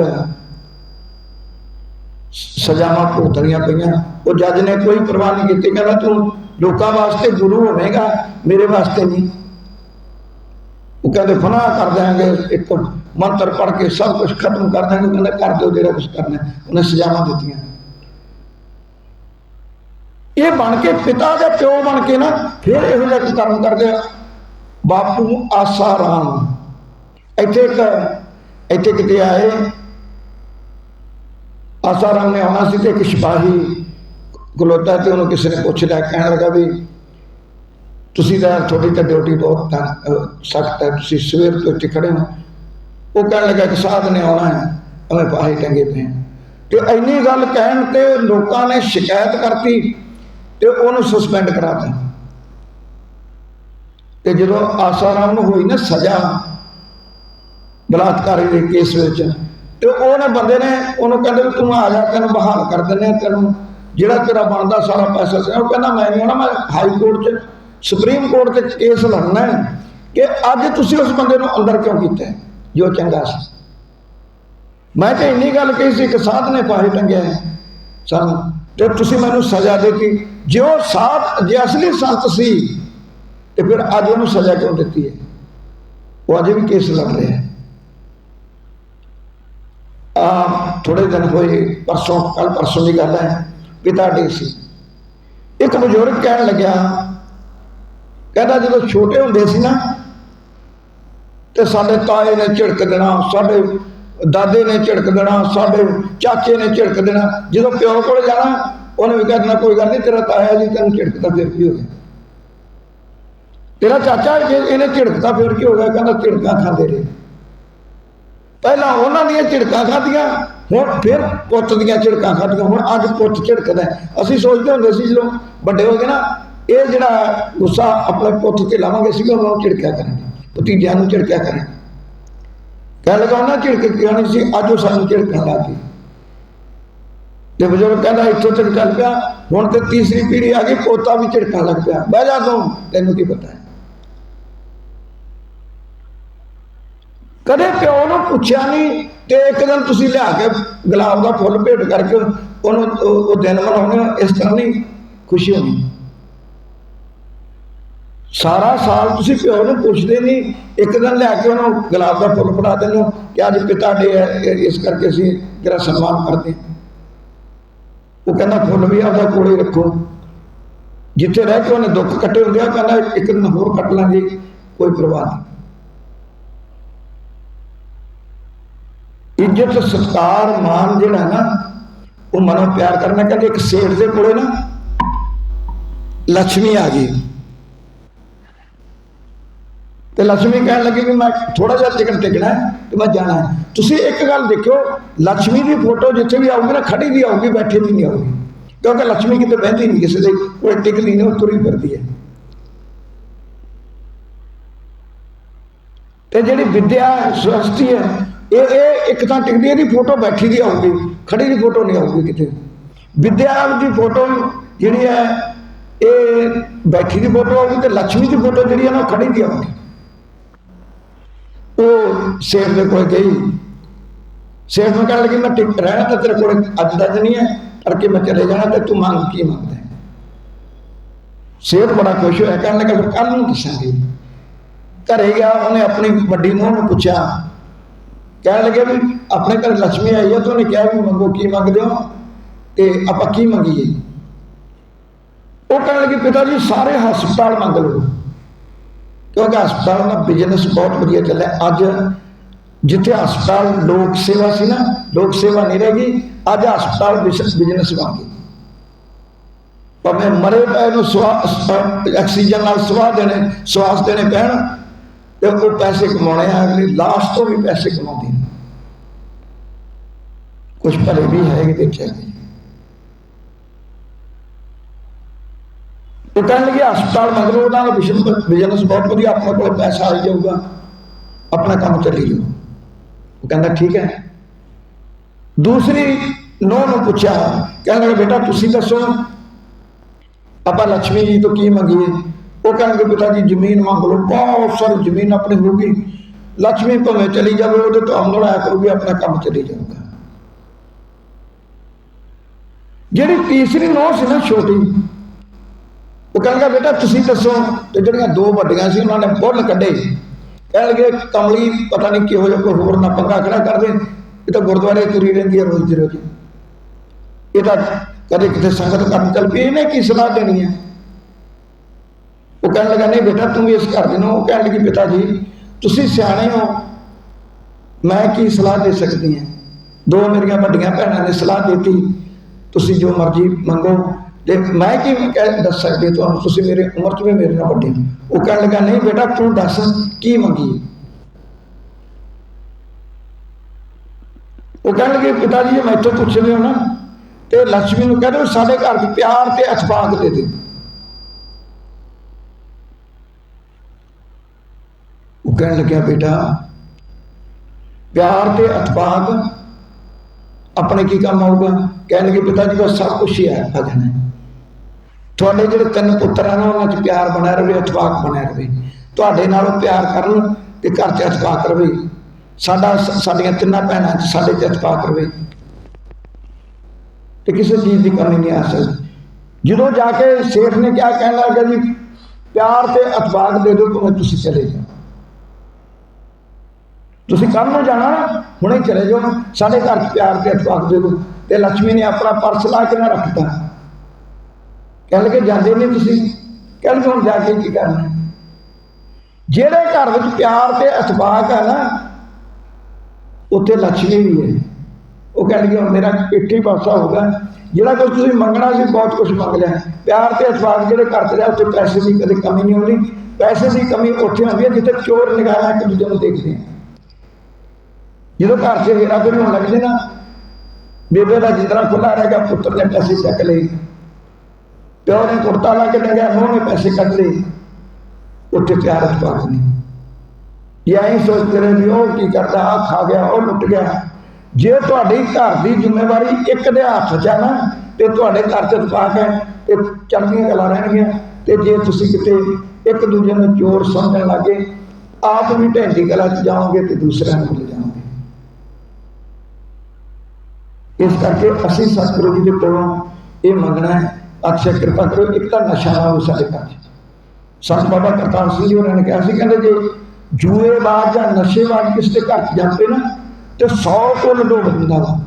ਸਜ਼ਾਵਾਂ ਭੁਗਤਣੀਆਂ ਪਈਆਂ। ਉਹ ਜੱਜ ਨੇ ਕੋਈ ਪਰਵਾਹ ਨਹੀਂ ਕੀਤੀ, ਕਹਿੰਦਾ ਤੂੰ ਲੋਕਾਂ ਵਾਸਤੇ ਗੁਰੂ ਹੋਵੇਗਾ, ਮੇਰੇ ਵਾਸਤੇ ਨਹੀਂ। ਉਹ ਕਹਿੰਦੇ ਫਨਾਹ ਕਰ ਦਿਆਂਗੇ, ਇੱਕ ਮੰਤਰ ਪੜ੍ਹ ਕੇ ਸਭ ਕੁਝ ਖਤਮ ਕਰ ਦਿਆਂਗੇ। ਕਹਿੰਦਾ, ਕਰ ਦਿਓ, ਜਿਹੜਾ ਕੁਝ ਕਰਨਾ ਉਹਨੇ ਸਜ਼ਾਵਾਂ ਦਿੱਤੀਆਂ। ਇਹ ਬਣ ਕੇ ਪਿਤਾ ਦੇ ਪਿਓ ਬਣ ਕੇ ਨਾ ਫਿਰ ਇਹੋ ਜਿਹਾ ਕੁ ਕਰਮ ਕਰਦੇ ਆ ਬਾਪੂ ਆਸਾਰਾਮ ਇੱਥੇ ਇੱਕ, ਇੱਥੇ ਕਿਤੇ ਆਏ। ਆਸਾ ਰਾਮ ਨੇ ਆਉਣਾ ਸੀ ਤੇ ਇੱਕ ਸਿਪਾਹੀ ਖਲੋਤਾ ਤੇ ਉਹਨੂੰ ਕਿਸੇ ਨੇ ਪੁੱਛ ਲਿਆ, ਕਹਿਣ ਲੱਗਾ ਵੀ ਤੁਸੀਂ ਤਾਂ ਤੁਹਾਡੀ ਤਾਂ ਡਿਊਟੀ ਬਹੁਤ ਸਖਤ ਹੈ, ਤੁਸੀਂ ਸਵੇਰ ਤੋਂ ਇੱਥੇ ਖੜੇ ਹੋ। ਉਹ ਕਹਿਣ ਲੱਗਾ ਕਿ ਸਾਧ ਨੇ ਆਉਣਾ ਹੈ ਅਵੇਂ ਪਾਹੇ ਟੰਗੇ ਪਏ ਤੇ ਇੰਨੀ ਗੱਲ ਕਹਿਣ ਤੇ ਲੋਕਾਂ ਨੇ ਸ਼ਿਕਾਇਤ ਕਰਤੀ ਤੇ ਉਹਨੂੰ ਸਸਪੈਂਡ ਕਰਾਤਾ। ਤੇ ਜਦੋਂ ਆਸਾਰਾਮ ਨੂੰ ਹੋਈ ਨਾ ਸਜ਼ਾ, ਬਲਾਤਕਾਰੀ ਦੇ ਕੇਸ ਵਿੱਚ, ਤੇ ਉਹਨੇ ਬੰਦੇ ਨੇ ਉਹਨੂੰ ਕਹਿੰਦੇ ਵੀ ਤੂੰ ਆ ਜਾ, ਤੈਨੂੰ ਬਹਾਲ ਕਰ ਦਿੰਦੇ ਆ ਤੈਨੂੰ ਜਿਹੜਾ ਤੇਰਾ ਬਣਦਾ ਸਾਰਾ ਪੈਸਾ ਸੀ ਉਹ ਕਹਿੰਦਾ ਮੈਂ ਨਹੀਂ ਆਉਣਾ, ਮੈਂ ਹਾਈ ਕੋਰਟ 'ਚ ਸੁਪਰੀਮ ਕੋਰਟ 'ਚ ਕੇਸ ਲੜਨਾ ਹੈ ਕਿ ਅੱਜ ਤੁਸੀਂ ਉਸ ਬੰਦੇ ਨੂੰ ਅੰਦਰ ਕਿਉਂ ਕੀਤਾ ਜੋ ਚੰਗਾ ਸੀ। ਮੈਂ ਤਾਂ ਇੰਨੀ ਗੱਲ ਕਹੀ ਸੀ ਕਿ ਸਾਧ ਨੇ ਪਾਹੇ ਟੰਗਿਆ ਸਾਨੂੰ, ਤੇ ਤੁਸੀਂ ਮੈਨੂੰ ਸਜ਼ਾ ਦਿੱਤੀ। ਜੇ ਉਹ ਸਾਧ, ਜੇ ਅਸਲੀ ਸੰਤ ਸੀ, ਤੇ ਫਿਰ ਅੱਜ ਉਹਨੂੰ ਸਜ਼ਾ ਕਿਉਂ ਦਿੱਤੀ ਹੈ? ਉਹ ਅਜੇ ਵੀ ਕੇਸ ਲੜ ਰਿਹਾ ਹੈ। ਆ ਥੋੜੇ ਦਿਨ ਹੋਏ, ਪਰਸੋਂ ਕੱਲ ਪਰਸੋਂ ਦੀ ਗੱਲ ਹੈ। ਪਿਤਾ ਡੇ ਸੀ। ਇੱਕ ਬਜ਼ੁਰਗ ਕਹਿਣ ਲੱਗਿਆ, ਕਹਿੰਦਾ ਜਦੋਂ ਛੋਟੇ ਹੁੰਦੇ ਸੀ ਨਾ, ਤੇ ਸਾਡੇ ਤਾਏ ਨੇ ਝਿੜਕ ਦੇਣਾ, ਸਾਡੇ ਦਾਦੇ ਨੇ ਝਿੜਕ ਦੇਣਾ, ਸਾਡੇ ਚਾਚੇ ਨੇ ਝਿੜਕ ਦੇਣਾ, ਜਦੋਂ ਪਿਓ ਕੋਲ ਜਾਣਾ, ਉਹਨੇ ਵੀ ਕਹਿਣਾ, ਕੋਈ ਗੱਲ ਨਹੀਂ, ਤੇਰਾ ਤਾਇਆ ਜੀ ਤੈਨੂੰ ਝਿੜਕਦਾ ਫਿਰ ਕੀ ਹੋ ਗਿਆ? ਤੇਰਾ ਚਾਚਾ ਜੇ ਇਹਨੇ ਝਿੜਕਦਾ ਫਿਰ ਕੀ ਹੋ ਗਿਆ? ਕਹਿੰਦਾ ਝਿੜਕਾਂ ਖਾਂਦੇ ਰਹੇ। ਪਹਿਲਾਂ ਉਹਨਾਂ ਦੀਆਂ ਝਿੜਕਾਂ ਖਾਧੀਆਂ ਹੁਣ ਫਿਰ ਪੁੱਤ ਦੀਆਂ ਝਿੜਕਾਂ ਖਾਧੀਆਂ ਹੁਣ ਅੱਜ ਪੁੱਤ ਝਿੜਕਦਾ ਹੈ। ਅਸੀਂ ਸੋਚਦੇ ਹੁੰਦੇ ਸੀ ਜਦੋਂ ਵੱਡੇ ਹੋ ਗਏ ਨਾ ਇਹ ਜਿਹੜਾ ਗੁੱਸਾ ਆਪਣੇ ਪੁੱਤ ਤੇ ਲਾਵਾਂਗੇ ਸੀ ਉਹਨਾਂ ਨੂੰ ਝਿੜਕਿਆ ਕਰਾਂਗੇ ਭਤੀਜਿਆਂ ਨੂੰ ਝਿੜਕਿਆ ਕਰਾਂਗੇ ਕਹਿ ਲਗਾ ਉਹਨਾਂ ਝਿੜਕ ਕਿਉਂ ਨਹੀਂ ਸੀ ਅੱਜ ਉਹ ਸਾਨੂੰ ਝਿੜਕਣ ਲੱਗ ਗਈ ਤੇ ਬਜ਼ੁਰਗ ਕਹਿੰਦਾ ਇੱਥੋਂ ਤੱਕ ਚੱਲ ਪਿਆ ਹੁਣ ਤੇ ਤੀਸਰੀ ਪੀੜ੍ਹੀ ਆ ਗਈ ਪੋਤਾ ਵੀ ਝਿੜਕਣ ਲੱਗ ਪਿਆ ਬਹਿ ਜਾ ਤੂੰ ਤੈਨੂੰ ਕੀ ਪਤਾ ਹੈ ਕਦੇ ਪਿਓ ਨੂੰ ਪੁੱਛਿਆ ਨਹੀਂ ਤੇ ਇੱਕ ਦਿਨ ਤੁਸੀਂ ਲਿਆ ਕੇ ਗੁਲਾਬ ਦਾ ਫੁੱਲ ਭੇਟ ਕਰਕੇ ਉਹਨੂੰ ਉਹ ਉਹ ਦਿਨ ਮਨਾਉਣੇ ਇਸ ਤਰ੍ਹਾਂ ਨਹੀਂ ਖੁਸ਼ੀ ਹੋਣੀ ਸਾਰਾ ਸਾਲ ਤੁਸੀਂ ਪਿਓ ਨੂੰ ਪੁੱਛਦੇ ਨਹੀਂ, ਇੱਕ ਦਿਨ ਲਿਆ ਕੇ ਉਹਨੂੰ ਗੁਲਾਬ ਦਾ ਫੁੱਲ ਫੜਾ ਦਿੰਦੇ ਹੋ ਕਿ ਅੱਜ ਪਿਤਾ ਡੇ ਹੈ ਇਸ ਕਰਕੇ ਅਸੀਂ ਤੇਰਾ ਸਨਮਾਨ ਕਰਦੇ ਉਹ ਕਹਿੰਦਾ, ਫੁੱਲ ਵੀ ਆਪਦਾ ਕੋਲੇ ਰੱਖੋ। ਜਿੱਥੇ ਰਹਿ ਕੇ ਉਹਨੇ ਦੁੱਖ ਕੱਟੇ ਹੁੰਦੇ ਆ ਕਹਿੰਦਾ, ਇੱਕ ਦਿਨ ਹੋਰ ਕੱਟ ਲਾਂਗੇ, ਕੋਈ ਪਰਵਾਹ ਨਹੀਂ। ਇੱਜ਼ਤ, ਸਤਕਾਰ ਮਾਨ ਜਿਹੜਾ ਨਾ, ਉਹ ਮਨੋਂ ਪਿਆਰ ਕਰਨਾ ਕਹਿੰਦੇ ਇੱਕ ਸੇਠ ਦੇ ਕੋਲੇ ਨਾ ਲక్ష్ਮੀ ਆ ਗਈ। ਤੇ ਲక్ష్ਮੀ ਕਹਿਣ ਲੱਗੀ ਵੀ ਮੈਂ ਥੋੜਾ ਜਿਹਾ ਟਿਕਣ ਟਿਕਣਾ ਤੇ ਮੈਂ ਜਾਣਾ ਤੁਸੀਂ ਇੱਕ ਗੱਲ ਦੇਖਿਓ ਲక్ష్ਮੀ ਦੀ ਫੋਟੋ ਜਿੱਥੇ ਵੀ ਆਊਗੀ ਨਾ ਖੜੀ ਵੀ ਆਊਗੀ, ਬੈਠੀ ਵੀ ਨਹੀਂ ਆਊਗੀ। ਕਿਉਂਕਿ ਲక్ష్ਮੀ ਕਿਤੇ ਬਹਿੰਦੀ ਨਹੀਂ, ਕਿਸੇ ਦੇ ਕੋਈ ਟਿਕਦੀ ਨਹੀਂ, ਉਹ ਤੁਰੀ ਫਿਰਦੀ ਹੈ। ਤੇ ਜਿਹੜੀ ਵਿਦਿਆ ਸ੍ਰਸ਼ਟੀ ਹੈ ਇਹ ਇਹ ਇੱਕ ਤਾਂ ਟਿਕਦੀ, ਇਹਦੀ ਫੋਟੋ ਬੈਠੀ ਦੀ ਆਊਗੀ ਖੜੀ ਦੀ ਫੋਟੋ ਨਹੀਂ ਆਊਗੀ ਕਿਤੇ। ਵਿਦਿਆ ਦੀ ਫੋਟੋ ਜਿਹੜੀ ਹੈ, ਇਹ ਬੈਠੀ ਦੀ ਫੋਟੋ ਆਊਗੀ ਤੇ ਲక్ష్ਮੀ ਦੀ ਫੋਟੋ ਜਿਹੜੀ ਹੈ ਨਾ ਖੜੀ ਦੀ ਆਊਗੀ ਉਹ ਸੇਠ ਦੇ ਕੋਲ ਗਈ। ਸੇਠ ਨੂੰ ਕਹਿਣ ਲੱਗੀ, ਮੈਂ ਟਿਕ, ਰਹਿਣਾ ਤਾਂ ਤੇਰੇ ਕੋਲ ਅੱਜ ਦਾ ਦਿਨ ਨਹੀਂ ਹੈ ਕਰਕੇ ਮੈਂ ਚਲੇ ਜਾਣਾ ਤੇ ਤੂੰ ਮੰਗ ਕੀ ਮੰਗਦਾ ਹੈ? ਬੜਾ ਖੁਸ਼ ਹੋਇਆ, ਕਹਿਣ ਲੱਗਾ ਕੱਲ ਨੂੰ ਦੱਸਾਂਗੇ। ਘਰੇ ਗਿਆ, ਉਹਨੇ ਆਪਣੀ ਵੱਡੀ ਨੂੰਹ ਨੂੰ ਪੁੱਛਿਆ ਕਹਿਣ ਲੱਗੇ ਵੀ ਆਪਣੇ ਘਰ ਲక్ష్ਮੀ ਆਈ ਹੈ ਤਾਂ ਉਹਨੇ ਕਿਹਾ ਵੀ ਮੰਗੋ, ਕੀ ਮੰਗਦੇ ਹੋ? ਤੇ ਆਪਾਂ ਕੀ ਮੰਗੀਏ? ਉਹ ਕਹਿਣ ਲੱਗੇ, ਪਿਤਾ ਜੀ, ਸਾਰੇ ਹਸਪਤਾਲ ਮੰਗ ਲਓ। ਕਿਉਂਕਿ ਹਸਪਤਾਲ ਦਾ ਬਿਜ਼ਨਸ ਬਹੁਤ ਵਧੀਆ ਚੱਲਿਆ। ਅੱਜ ਜਿੱਥੇ ਹਸਪਤਾਲ ਲੋਕ ਸੇਵਾ ਸੀ ਨਾ, ਲੋਕ ਸੇਵਾ ਨਹੀਂ ਰਹਿ ਗਈ, ਅੱਜ ਹਸਪਤਾਲ ਬਿਜ਼ਨਸ ਬਣ ਗਈ। ਭਾਵੇਂ ਮਰੇ ਪਏ ਨੂੰ ਸਵਾਸ ਆਕਸੀਜਨ ਨਾਲ ਸਵਾਹ ਦੇਣੇ, ਸਵਾਸ ਦੇਣੇ ਪੈਣ ਤੇ ਉਹ ਪੈਸੇ ਕਮਾਉਣੇ ਆ ਅਗਲੀ ਲਾਸਟ ਤੋਂ ਵੀ ਪੈਸੇ ਕਮਾਉਂਦੇ ਨੇ ਕੁਝ ਭਲੇ ਵੀ ਹੈਗੇ ਤੇ ਚੰਗੇ ਉਹ ਕਹਿਣ ਲੱਗੇ ਹਸਪਤਾਲ ਮਗਰੋਂ ਉਹਨਾਂ ਦਾ ਬਿਜ਼ਨਸ ਬਹੁਤ ਵਧੀਆ ਆਪਣੇ ਕੋਲ ਪੈਸਾ ਆ ਜਾਊਗਾ ਆਪਣਾ ਕੰਮ ਚੱਲੀ ਜਾਊ ਉਹ ਕਹਿੰਦਾ ਠੀਕ ਹੈ ਦੂਸਰੀ ਨੌ ਨੂੰ ਪੁੱਛਿਆ ਕਹਿੰਦਾ ਬੇਟਾ ਤੁਸੀਂ ਦੱਸੋ ਆਪਾਂ ਲక్ష్ਮੀ ਜੀ ਤੋਂ ਕੀ ਮੰਗੀਏ ਉਹ ਕਹਿੰਦੇ ਪਿਤਾ ਜੀ, ਜ਼ਮੀਨ ਮੰਗ ਲਓ, ਬਹੁਤ ਸਾਰੀ ਜ਼ਮੀਨ ਆਪਣੀ ਹੋਊਗੀ। ਲక్ష్ਮੀ ਭਾਵੇਂ ਚਲੀ ਜਾਵੇ, ਉਹਦੇ ਤੋਂ ਆਮਦਨ ਕਰੂਗੀ ਆਪਣਾ ਕੰਮ ਚਲੀ ਜਾਊਗਾ ਜਿਹੜੀ ਤੀਸਰੀ ਨੌ ਸੀ ਨਾ ਛੋਟੀ, ਉਹ ਕਹਿੰਦਾ, ਬੇਟਾ, ਤੁਸੀਂ ਦੱਸੋ, ਤੇ ਜਿਹੜੀਆਂ ਦੋ ਵੱਡੀਆਂ ਸੀ, ਉਹਨਾਂ ਨੇ ਬੁੱਲ ਕੱਢੇ। ਕਹਿਣ ਲੱਗੇ ਕਮਲੀ ਪਤਾ ਨਹੀਂ ਕਿਹੋ ਜਿਹਾ ਕੋਈ ਹੋਰ ਨਾ ਪੰਗਾ ਖੜਾ ਕਰਦੇ ਇਹ ਤਾਂ ਗੁਰਦੁਆਰੇ ਤੁਰੀ ਰਹਿੰਦੀ ਹੈ ਰੋਜ਼ ਦੀ ਰੋਜ਼। ਇਹ ਤਾਂ ਕਦੇ ਕਿਤੇ ਸੰਗਤ ਕਰਨ ਚੱਲ ਪਈ, ਇਹਨੇ ਕੀ ਸਲਾਹ ਦੇਣੀ ਹੈ ਉਹ ਕਹਿਣ ਲੱਗਾ, ਨਹੀਂ ਬੇਟਾ, ਤੂੰ ਵੀ ਇਸ ਘਰ ਦੇ ਨੂੰ ਉਹ ਕਹਿਣ ਲੱਗੀ, ਪਿਤਾ ਜੀ, ਤੁਸੀਂ ਸਿਆਣੇ ਹੋ। ਮੈਂ ਕੀ ਸਲਾਹ ਦੇ ਸਕਦੀ ਹਾਂ? ਦੋ ਮੇਰੀਆਂ ਵੱਡੀਆਂ ਭੈਣਾਂ ਨੇ ਸਲਾਹ ਦਿੱਤੀ, ਤੁਸੀਂ ਜੋ ਮਰਜ਼ੀ ਮੰਗੋ। ਤੇ ਮੈਂ ਕੀ ਕਹਿ ਦੱਸ ਸਕਦੀ ਤੁਹਾਨੂੰ? ਤੁਸੀਂ ਮੇਰੇ ਉਮਰ 'ਚ ਵੀ ਮੇਰੇ ਨਾਲ ਵੱਡੇ ਹੋ। ਉਹ ਕਹਿਣ ਲੱਗਾ, ਨਹੀਂ ਬੇਟਾ, ਤੂੰ ਦੱਸ, ਕੀ ਮੰਗੀ? ਉਹ ਕਹਿਣ ਲੱਗੇ, ਪਿਤਾ ਜੀ ਮੈਂ ਇੱਥੋਂ ਪੁੱਛਦੇ ਹੋ ਨਾ, ਤੇ ਲక్ష్ਮੀ ਨੂੰ ਕਹਿੰਦੇ ਸਾਡੇ ਘਰ 'ਚ ਪਿਆਰ ਤੇ ਇਤਫਾਕ ਦੇ ਦਿਓ ਉਹ ਕਹਿਣ ਲੱਗਿਆ, ਬੇਟਾ, ਪਿਆਰ ਤੇ ਇਤਫਾਕ ਆਪਣੇ ਕੀ ਕੰਮ ਆਊਗਾ? ਕਹਿਣ ਲੱਗੇ, ਪਿਤਾ ਜੀ, ਬਸ ਸਭ ਕੁਝ ਹੀ ਹੈ, ਭਜਨ ਹੈ। ਤੁਹਾਡੇ ਜਿਹੜੇ ਤਿੰਨ ਪੁੱਤਰ ਹਨ, ਉਹਨਾਂ 'ਚ ਪਿਆਰ ਬਣਿਆ ਰਵੇ ਇਤਫਾਕ ਬਣਿਆ ਰਵੇ ਤੁਹਾਡੇ ਨਾਲੋਂ ਪਿਆਰ ਕਰਨ ਤੇ ਘਰ 'ਚ ਇਤਫਾਕ ਰਵੇ ਸਾਡਾ, ਸਾਡੀਆਂ ਤਿੰਨਾਂ ਭੈਣਾਂ 'ਚ ਸਾਡੇ 'ਚ ਇਤਫਾਕ ਰਵੇ ਤੇ ਕਿਸੇ ਚੀਜ਼ ਦੀ ਕਮੀ ਨਹੀਂ ਆ ਸਕਦੀ। ਜਦੋਂ ਜਾ ਕੇ ਸੇਠ ਨੇ ਕਿਹਾ, ਕਹਿਣ ਲੱਗਾ ਜੀ, ਪਿਆਰ ਤੇ ਇਤਫਾਕ ਦੇ ਦਿਓ, ਭਾਵੇਂ ਤੁਸੀਂ ਚਲੇ ਜਾਓ। ਤੁਸੀਂ ਕੱਲ ਨੂੰ ਜਾਣਾ ਨਾ ਹੁਣੇ ਚਲੇ ਜਾਓ ਸਾਡੇ ਘਰ ਪਿਆਰ ਤੇ ਅਟਵਾਕ ਦੇ ਦਿਓ ਤੇ ਲక్ష్ਮੀ ਨੇ ਆਪਣਾ ਪਰਸ ਲਾ ਕੇ ਨਾ ਰੱਖਤਾ ਕਹਿ ਲਗੇ ਜਾਂਦੇ ਨਹੀਂ ਤੁਸੀਂ ਕਹਿ ਲਗੇ ਹੁਣ ਜਾ ਕੇ ਕੀ ਕਰਨਾ ਜਿਹੜੇ ਘਰ ਵਿੱਚ ਪਿਆਰ ਤੇ ਅਤਵਾਕ ਹੈ ਨਾ ਉੱਥੇ ਲక్ష్ਮੀ ਵੀ ਹੈ ਉਹ ਕਹਿੰਦੀ ਹੁਣ ਮੇਰਾ ਪਿੱਠੀ ਪਾਸਾ ਹੋਗਾ ਜਿਹੜਾ ਕੁਝ ਤੁਸੀਂ ਮੰਗਣਾ ਸੀ ਬਹੁਤ ਕੁਝ ਮੰਗ ਲਿਆ ਪਿਆਰ ਤੇ ਅਤਵਾਕ ਜਿਹੜੇ ਘਰ ਤੇ ਰਿਹਾ ਉੱਥੇ ਪੈਸੇ ਦੀ ਕਦੇ ਕਮੀ ਨਹੀਂ ਹੁੰਦੀ ਪੈਸੇ ਦੀ ਕਮੀ ਉੱਥੇ ਹੁੰਦੀ ਹੈ ਜਿੱਥੇ ਚੋਰ ਨਿਗਾਹਾਂ ਇੱਕ ਦੂਜੇ ਨੂੰ ਦੇਖਦੇ ਆ ਜਦੋਂ ਘਰ 'ਚ ਹੇਰਾ ਫੇਰੀ ਹੋਣ ਲੱਗਦੇ ਨਾ ਬੇਬੇ ਦਾ ਜਿੰਦਰਾ ਖੁੱਲਾ ਰਹਿ ਗਿਆ, ਪੁੱਤਰ ਨੇ ਪੈਸੇ ਚੱਕ ਲਏ। ਪਿਓ ਨੇ ਕੁੜਤਾ ਲਾ ਕੇ ਲੈ ਗਿਆ, ਨੂੰਹ ਨੇ ਪੈਸੇ ਕੱਢ ਲਏ। ਉੱਥੇ ਪਿਆਰ ਇਤਫਾਕ ਨਹੀਂ ਇਹ ਐਂ ਸੋਚਦੇ ਰਹੇ ਵੀ ਉਹ ਕੀ ਕਰਦਾ ਆ ਖਾ ਗਿਆ, ਉਹ ਲੁੱਟ ਗਿਆ। ਜੇ ਤੁਹਾਡੀ ਘਰ ਦੀ ਜ਼ਿੰਮੇਵਾਰੀ ਇੱਕ ਦੇ ਹੱਥ 'ਚ ਹੈ ਨਾ, ਤੇ ਤੁਹਾਡੇ ਘਰ 'ਚ ਇਤਫਾਕ ਹੈ, ਤੇ ਚੜ੍ਹਦੀਆਂ ਗੱਲਾਂ ਰਹਿਣਗੀਆਂ। ਤੇ ਜੇ ਤੁਸੀਂ ਕਿਤੇ ਇੱਕ ਦੂਜੇ ਨੂੰ ਚੋਰ ਸਮਝਣ ਲੱਗੇ ਆਪ ਵੀ ਢੈਂਦੀ ਗੱਲਾਂ 'ਚ ਜਾਓਗੇ ਤੇ ਦੂਸਰਿਆਂ ਨੂੰ ਭੁੱਲ ਜਾਓਗੇ। ਇਸ ਕਰਕੇ ਅਸੀਂ ਸਤਿਗੁਰੂ ਜੀ ਦੇ ਕੋਲੋਂ ਇਹ ਮੰਗਣਾ ਹੈ, ਅਕਸ਼ੈ ਕਿਰਪਾ ਕਰੋ, ਇੱਕ ਤਾਂ ਨਸ਼ਾ ਨਾ ਹੋ ਸਾਡੇ ਘਰ 'ਚ। ਸੰਤ ਬਾਬਾ ਕਰਤਾਰ ਸਿੰਘ ਜੀ ਉਹਨਾਂ ਨੇ ਕਿਹਾ ਸੀ, ਕਹਿੰਦੇ ਜੇ ਜੂਏਬਾਜ਼ ਜਾਂ ਨਸ਼ੇਬਾਜ਼ ਕਿਸੇ ਦੇ ਘਰ 'ਚ ਜਾਂਦੇ ਨਾ, ਤੇ 100 ਕੁੱਲ ਡੋਬ ਦਿੰਦਾ ਵਾ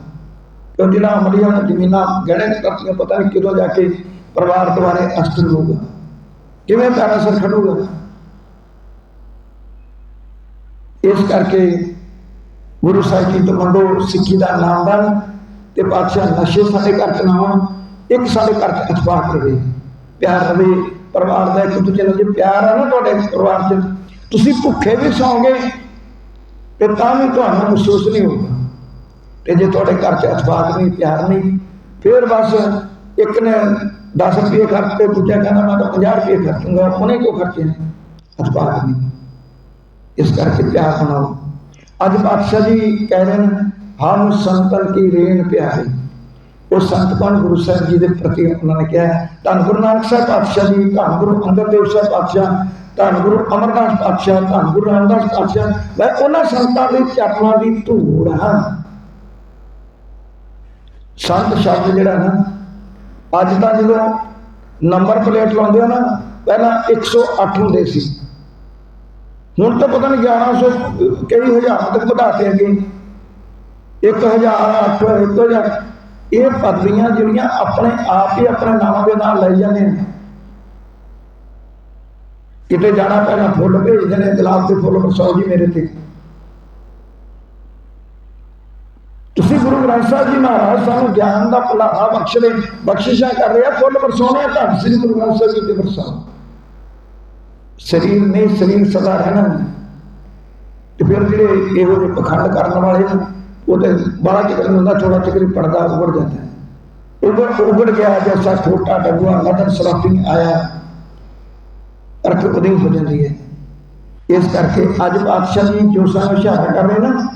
ਕਿਉਂ ਜਿਹੜਾ ਅਮਲੀਆਂ ਨੇ ਜ਼ਮੀਨਾਂ ਗਹਿਣੇ ਕਰਤੀਆਂ ਪਤਾ ਨਹੀਂ ਕਿਦੋਂ ਜਾ ਕੇ ਪਰਿਵਾਰ ਦੁਆਰੇ ਅਸਤਰ ਹੋਊਗਾ ਕਿਵੇਂ ਪੈਰਾ ਸਰ ਖੜੂਗਾ? ਇਸ ਕਰਕੇ ਗੁਰੂ ਸਾਹਿਬ ਜੀ ਤੋਂ ਮੰਗੋ, ਸਿੱਖੀ ਦਾ ਨਾਮ ਨਾਮਦਾਨ ਤੇ ਪਾਤਸ਼ਾਹ ਨਸ਼ੇ ਸਾਡੇ ਘਰ ਚ ਨਾ ਹੋਣ ਇੱਕ ਸਾਡੇ ਘਰ ਚ ਇਤਫਾਕ ਰਵੇ ਪਿਆਰ ਰਵੇ, ਪਰਿਵਾਰ ਦਾ ਇੱਕ ਦੂਜੇ ਨਾਲ ਜੇ ਪਿਆਰ ਹੈ ਨਾ ਤੁਹਾਡੇ ਪਰਿਵਾਰ ਚ, ਤੁਸੀਂ ਭੁੱਖੇ ਵੀ ਸੌਂਗੇ, ਤੇ ਤਾਂ ਵੀ ਤੁਹਾਨੂੰ ਮਹਿਸੂਸ ਨਹੀਂ ਹੋਊਗਾ। ਤੇ ਜੇ ਤੁਹਾਡੇ ਘਰ ਚ ਇਤਫਾਕ ਨਹੀਂ, ਪਿਆਰ ਨਹੀਂ, ਫਿਰ ਬਸ ਇੱਕ ਨੇ 10 ਰੁਪਏ ਖਰਚੇ ਦੂਜਾ ਕਹਿੰਦਾ, ਮੈਂ ਤਾਂ 50 ਰੁਪਏ ਖਰਚੂੰਗਾ ਉਹਨੇ ਕਿਉਂ ਖਰਚੇ ਨੇ? ਇਤਫਾਕ ਨਹੀਂ। ਇਸ ਕਰਕੇ ਪਿਆਰ ਬਣਾਓ। ਅੱਜ ਬਾਦਸ਼ਾਹ ਜੀ ਕਹਿ ਰਹੇ ਨੇ ਹਮ ਸੰਤਨ ਕੀ ਰੇਣ ਪਿਆਰੇ ਉਹ ਸੰਤ ਗੁਰੂ ਸਾਹਿਬ ਜੀ ਦੇ ਪ੍ਰਤੀ ਉਹਨਾਂ ਨੇ ਕਿਹਾ, ਧੰਨ ਗੁਰੂ ਨਾਨਕ ਸਾਹਿਬ ਪਾਤਸ਼ਾਹ ਜੀ, ਧੰਨ ਗੁਰੂ ਅੰਗਦ ਦੇਵ ਸਾਹਿਬ ਪਾਤਸ਼ਾਹ, ਧੰਨ ਗੁਰੂ ਅਮਰਦਾਸ ਪਾਤਸ਼ਾਹ, ਧੰਨ ਗੁਰੂ ਰਾਮਦਾਸ ਪਾਤਸ਼ਾਹ, ਮੈਂ ਉਹਨਾਂ ਸੰਤਾਂ ਦੇ ਚਰਨਾਂ ਦੀ ਧੂੜ ਹਾਂ। ਸੰਤ ਸ਼ਬਦ ਜਿਹੜਾ ਨਾ, ਅੱਜ ਤਾਂ ਜਦੋਂ ਨੰਬਰ ਪਲੇਟ ਲਾਉਂਦੇ ਆ ਨਾ, ਪਹਿਲਾਂ 108 ਹੁੰਦੇ ਸੀ। ਹੁਣ ਤਾਂ ਪਤਾ ਨਹੀਂ 1100 ਕਈ ਹਜ਼ਾਰ ਤੱਕ ਵਧਾਤੇ ਅੱਗੇ। 1000 8 1000 ਇਹ ਪਦਵੀਆਂ ਜਿਹੜੀਆਂ ਆਪਣੇ ਆਪ ਹੀ ਆਪਣੇ ਨਾਮਾਂ ਦੇ ਨਾਲ ਲੈ ਜਾਂਦੇ ਨੇ। ਕਿਤੇ ਜਾਣਾ ਪੈਣਾ, ਫੁੱਲ ਭੇਜਦੇ ਨੇ ਗੁਲਾਬ ਦੇ ਫੁੱਲ ਵਰਸਾਓ ਜੀ ਮੇਰੇ ਤੇ। ਤੁਸੀਂ ਗੁਰੂ ਗ੍ਰੰਥ ਸਾਹਿਬ ਜੀ ਮਹਾਰਾਜ, ਸਾਨੂੰ ਗਿਆਨ ਦਾ ਭੁਲਾਹਾ ਬਖਸ਼ ਰਹੇ ਬਖਸ਼ਿਸ਼ਾਂ ਕਰ ਰਹੇ ਆ, ਫੁੱਲ ਵਰਸਾਉਣੇ ਆ ਤਾਂ ਸ੍ਰੀ ਗੁਰੂ ਗ੍ਰੰਥ ਸਾਹਿਬ ਜੀ ਦੇ ਵਰਸਾਓ ਸਰੀਰ ਨੇ ਸਰੀਰ ਸਦਾ ਰਹਿਣਾ। ਤੇ ਫਿਰ ਜਿਹੜੇ ਇਹੋ ਜਿਹੇ ਪਖੰਡ ਕਰਨ ਵਾਲੇ ਨੇ ਉਹ ਤੇ ਬੜਾ ਚਿਕਨ ਹੁੰਦਾ ਥੋੜਾ ਚਿਕਰ ਹੀ ਪਰਦਾ ਉਗੜ ਜਾਂਦਾ। ਹੈ ਉਗੜ ਉਗੜ ਗਿਆ ਜੈਸਾ ਛੋਟਾ ਡੱਬਾ ਨਦਰ ਸਰਾਪੀ ਆਇਆ ਅਰਥ ਉਹਦੀ ਹੋ ਜਾਂਦੀ ਇਸ ਕਰਕੇ ਅੱਜ ਪਾਤਸ਼ਾਹ ਜੀ ਜੋ ਸਾਨੂੰ ਇਸ਼ਾਰਾ ਕਰ ਰਹੇ ਨਾ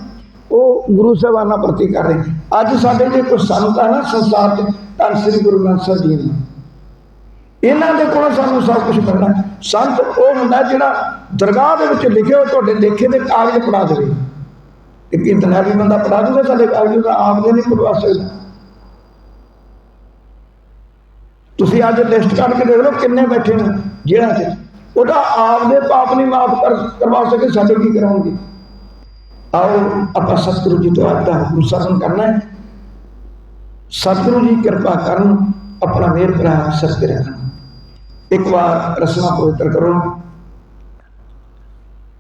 ਉਹ ਗੁਰੂ ਸਾਹਿਬਾਨਾਂ ਪ੍ਰਤੀ ਕਰ ਰਹੇ ਅੱਜ ਸਾਡੇ ਜੇ ਕੋਈ ਸੰਤ ਆ ਨਾ, ਸੰਸਾਰ 'ਚ, ਧੰਨ ਸ੍ਰੀ ਗੁਰੂ ਗ੍ਰੰਥ ਸਾਹਿਬ ਜੀ ਨੇ। ਇਹਨਾਂ ਦੇ ਕੋਲ ਸਾਨੂੰ ਸਭ ਕੁਝ ਮਿਲਣਾ। ਸੰਤ ਉਹ ਹੁੰਦਾ ਜਿਹੜਾ ਦਰਗਾਹ ਦੇ ਵਿੱਚ ਲਿਖੇ ਹੋ ਤੁਹਾਡੇ ਲੇਖੇ ਦੇ ਕਾਗਜ਼ ਪੜਾ ਦੇਵੇ। ਇੱਕ ਇੰਟਰਨੈਟ ਬੰਦਾ ਪੜਾ ਦੂਗਾ ਸਾਡੇ ਕਾਗਜ਼ ਦਾ ਆਪ ਨਹੀਂ ਪੜਵਾ ਸਕਦਾ। ਤੁਸੀਂ ਅੱਜ ਲਿਸਟ ਕੱਢ ਕੇ ਦੇਖ ਲਓ ਕਿੰਨੇ ਬੈਠੇ ਨੇ ਜਿਹੜਾ ਚ। ਉਹਦਾ ਆਪ ਪਾਪ ਨਹੀਂ ਮਾਫ ਕਰਵਾ ਸਕੇ, ਸਾਡੇ ਕੀ ਕਰਾਉਣਗੇ? ਆਓ, ਆਪਾਂ ਸਤਿਗੁਰੂ ਜੀ ਤੋਂ ਅੱਜ ਦਾ ਹੁਕਮ ਸਰਵਣ ਕਰਨਾ ਹੈ। ਸਤਿਗੁਰੂ ਜੀ ਕਿਰਪਾ ਕਰਨ, ਆਪਣਾ ਮੇਰ ਭਰਾ ਸਤਿ ਤੇ ਇੱਕ ਵਾਰ ਰਸਨਾ ਪਵਿੱਤਰ ਕਰੋ।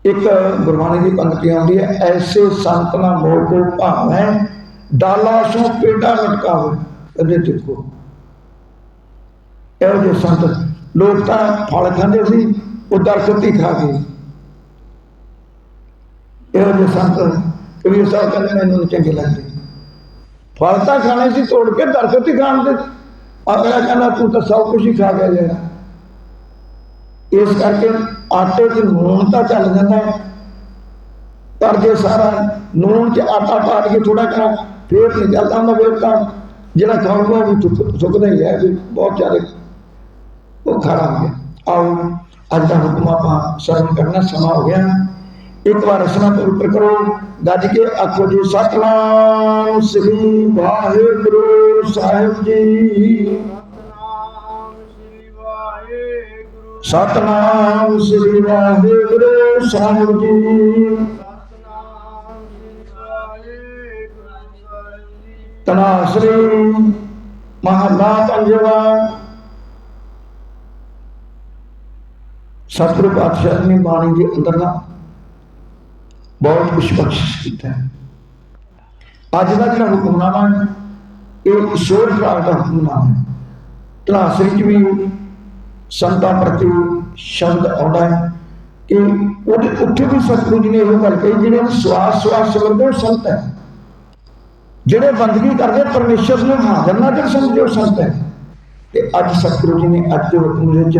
ਇੱਕ ਗੁਰਬਾਣੀ ਦੀ ਪੰਕਤੀ ਆਉਂਦੀ ਹੈ, ਐਸੇ ਸੰਤ ਨਾ ਮੋਹ ਕੋ ਭਾਵੈ ਡਾਲਾ ਸੋ ਪੇਡਾ ਲਟਕਾਵੇ ਇਹਦੇ ਦੇਖੋ। ਇਹੋ ਜਿਹੇ ਸੰਤ, ਲੋਕ ਤਾਂ ਫਲ ਖਾਂਦੇ ਸੀ, ਉਹ ਦਰਖਤੀ ਖਾ ਗਏ। ਇਹੋ ਜਿਹੇ ਸੰਤ ਕਬੀਰ ਸਾਹਿਬ ਕਹਿੰਦੇ ਮੈਨੂੰ ਚੰਗੇ ਲੱਗਦੇ। ਫਲ ਤਾਂ ਖਾਣੇ ਸੀ, ਤੋੜ ਕੇ ਦਰਖਤ ਹੀ ਖਾਣ ਦੇ। ਅਗਲਾ ਕਹਿੰਦਾ, ਤੂੰ ਤਾਂ ਸਭ ਕੁਝ ਹੀ ਖਾ ਗਿਆ ਜਿਹੜਾ ਇਸ ਕਰਕੇ ਆਟੇ 'ਚ ਨੂਣ ਤਾਂ ਚੱਲ ਜਾਂਦਾ ਪਰ ਜੇ ਸਾਰਾ ਨੂਣ 'ਚ ਆਟਾ ਪਾ ਕੇ ਥੋੜਾ ਕਰਾ ਫੇਰ ਨਹੀਂ ਚੱਲਦਾ ਹੁੰਦਾ ਫੇਰ ਤਾਂ, ਜਿਹੜਾ ਖਾਊਗਾ ਉਹ ਸੁੱਕਦਾ ਹੀ ਹੈ ਬਹੁਤ ਜ਼ਿਆਦਾ ਉਹ ਖੜਾ ਹੋ ਆਓ, ਅੱਜ ਦਾ ਹੁਕਮ ਆਪਾਂ ਸਰਨ ਕਰਨਾ, ਸਮਾਂ ਹੋ ਗਿਆ। ਇੱਕ ਵਾਰ ਰਸਨਾ ਉੱਪਰ ਕਰੋ, ਗੱਜ ਕੇ ਆਖੋ ਜੀ, ਸਤਨਾਮ ਸ੍ਰੀ ਵਾਹਿਗੁਰੂ ਸਾਹਿਬ ਜੀ। ਸਤਨਾਮ ਸ੍ਰੀ ਵਾਹਿਗੁਰੂ ਸਾਹਿਬ ਜੀ। ਜੀ ਸ੍ਰੀ ਮਹਲਾ ਪੰਜਵਾ। ਸਤਿਗੁਰੂ ਪਾਤਸ਼ਾਹ ਨੇ ਬਾਣੀ ਦੇ ਅੰਦਰ ਨਾ ਬਹੁਤ ਕੁਛ ਬਖਸ਼ਿਸ਼ ਕੀਤਾ ਅੱਜ ਦਾ ਜਿਹੜਾ ਹੁਕਮਨਾਮਾ ਹੈ, ਇਹ ਈਸ਼ਵਰ ਪ੍ਰਾਗ ਦਾ ਹੁਕਮਨਾਮਾ ਹੈ। ਤਨਾਸਰੀ ਚ ਵੀ ਸੰਤਾਂ ਪ੍ਰਤੀ ਸ਼ਬਦ ਆਉਂਦਾ ਹੈ ਕਿ ਉਹਦੇ ਉੱਥੇ ਵੀ ਸਤਿਗੁਰੂ ਜੀ ਨੇ ਇਹ ਗੱਲ ਕਹੀ, ਜਿਹੜੇ ਸਵਾਸ ਸਵਾਸ ਸਿਮਰਦੇ ਉਹ ਸੰਤ ਹੈ। ਜਿਹੜੇ ਬੰਦਗੀ ਕਰਦੇ, ਪਰਮੇਸ਼ਰ ਨੂੰ ਹਾਜ਼ਰ ਨਾਜ਼ਰ ਸਮਝੋ ਸੰਤ ਹੈ। ਤੇ ਅੱਜ ਸਤਿਗੁਰੂ ਜੀ ਨੇ ਅੱਜ ਦੇ ਹੁਕਮ ਦੇ ਵਿੱਚ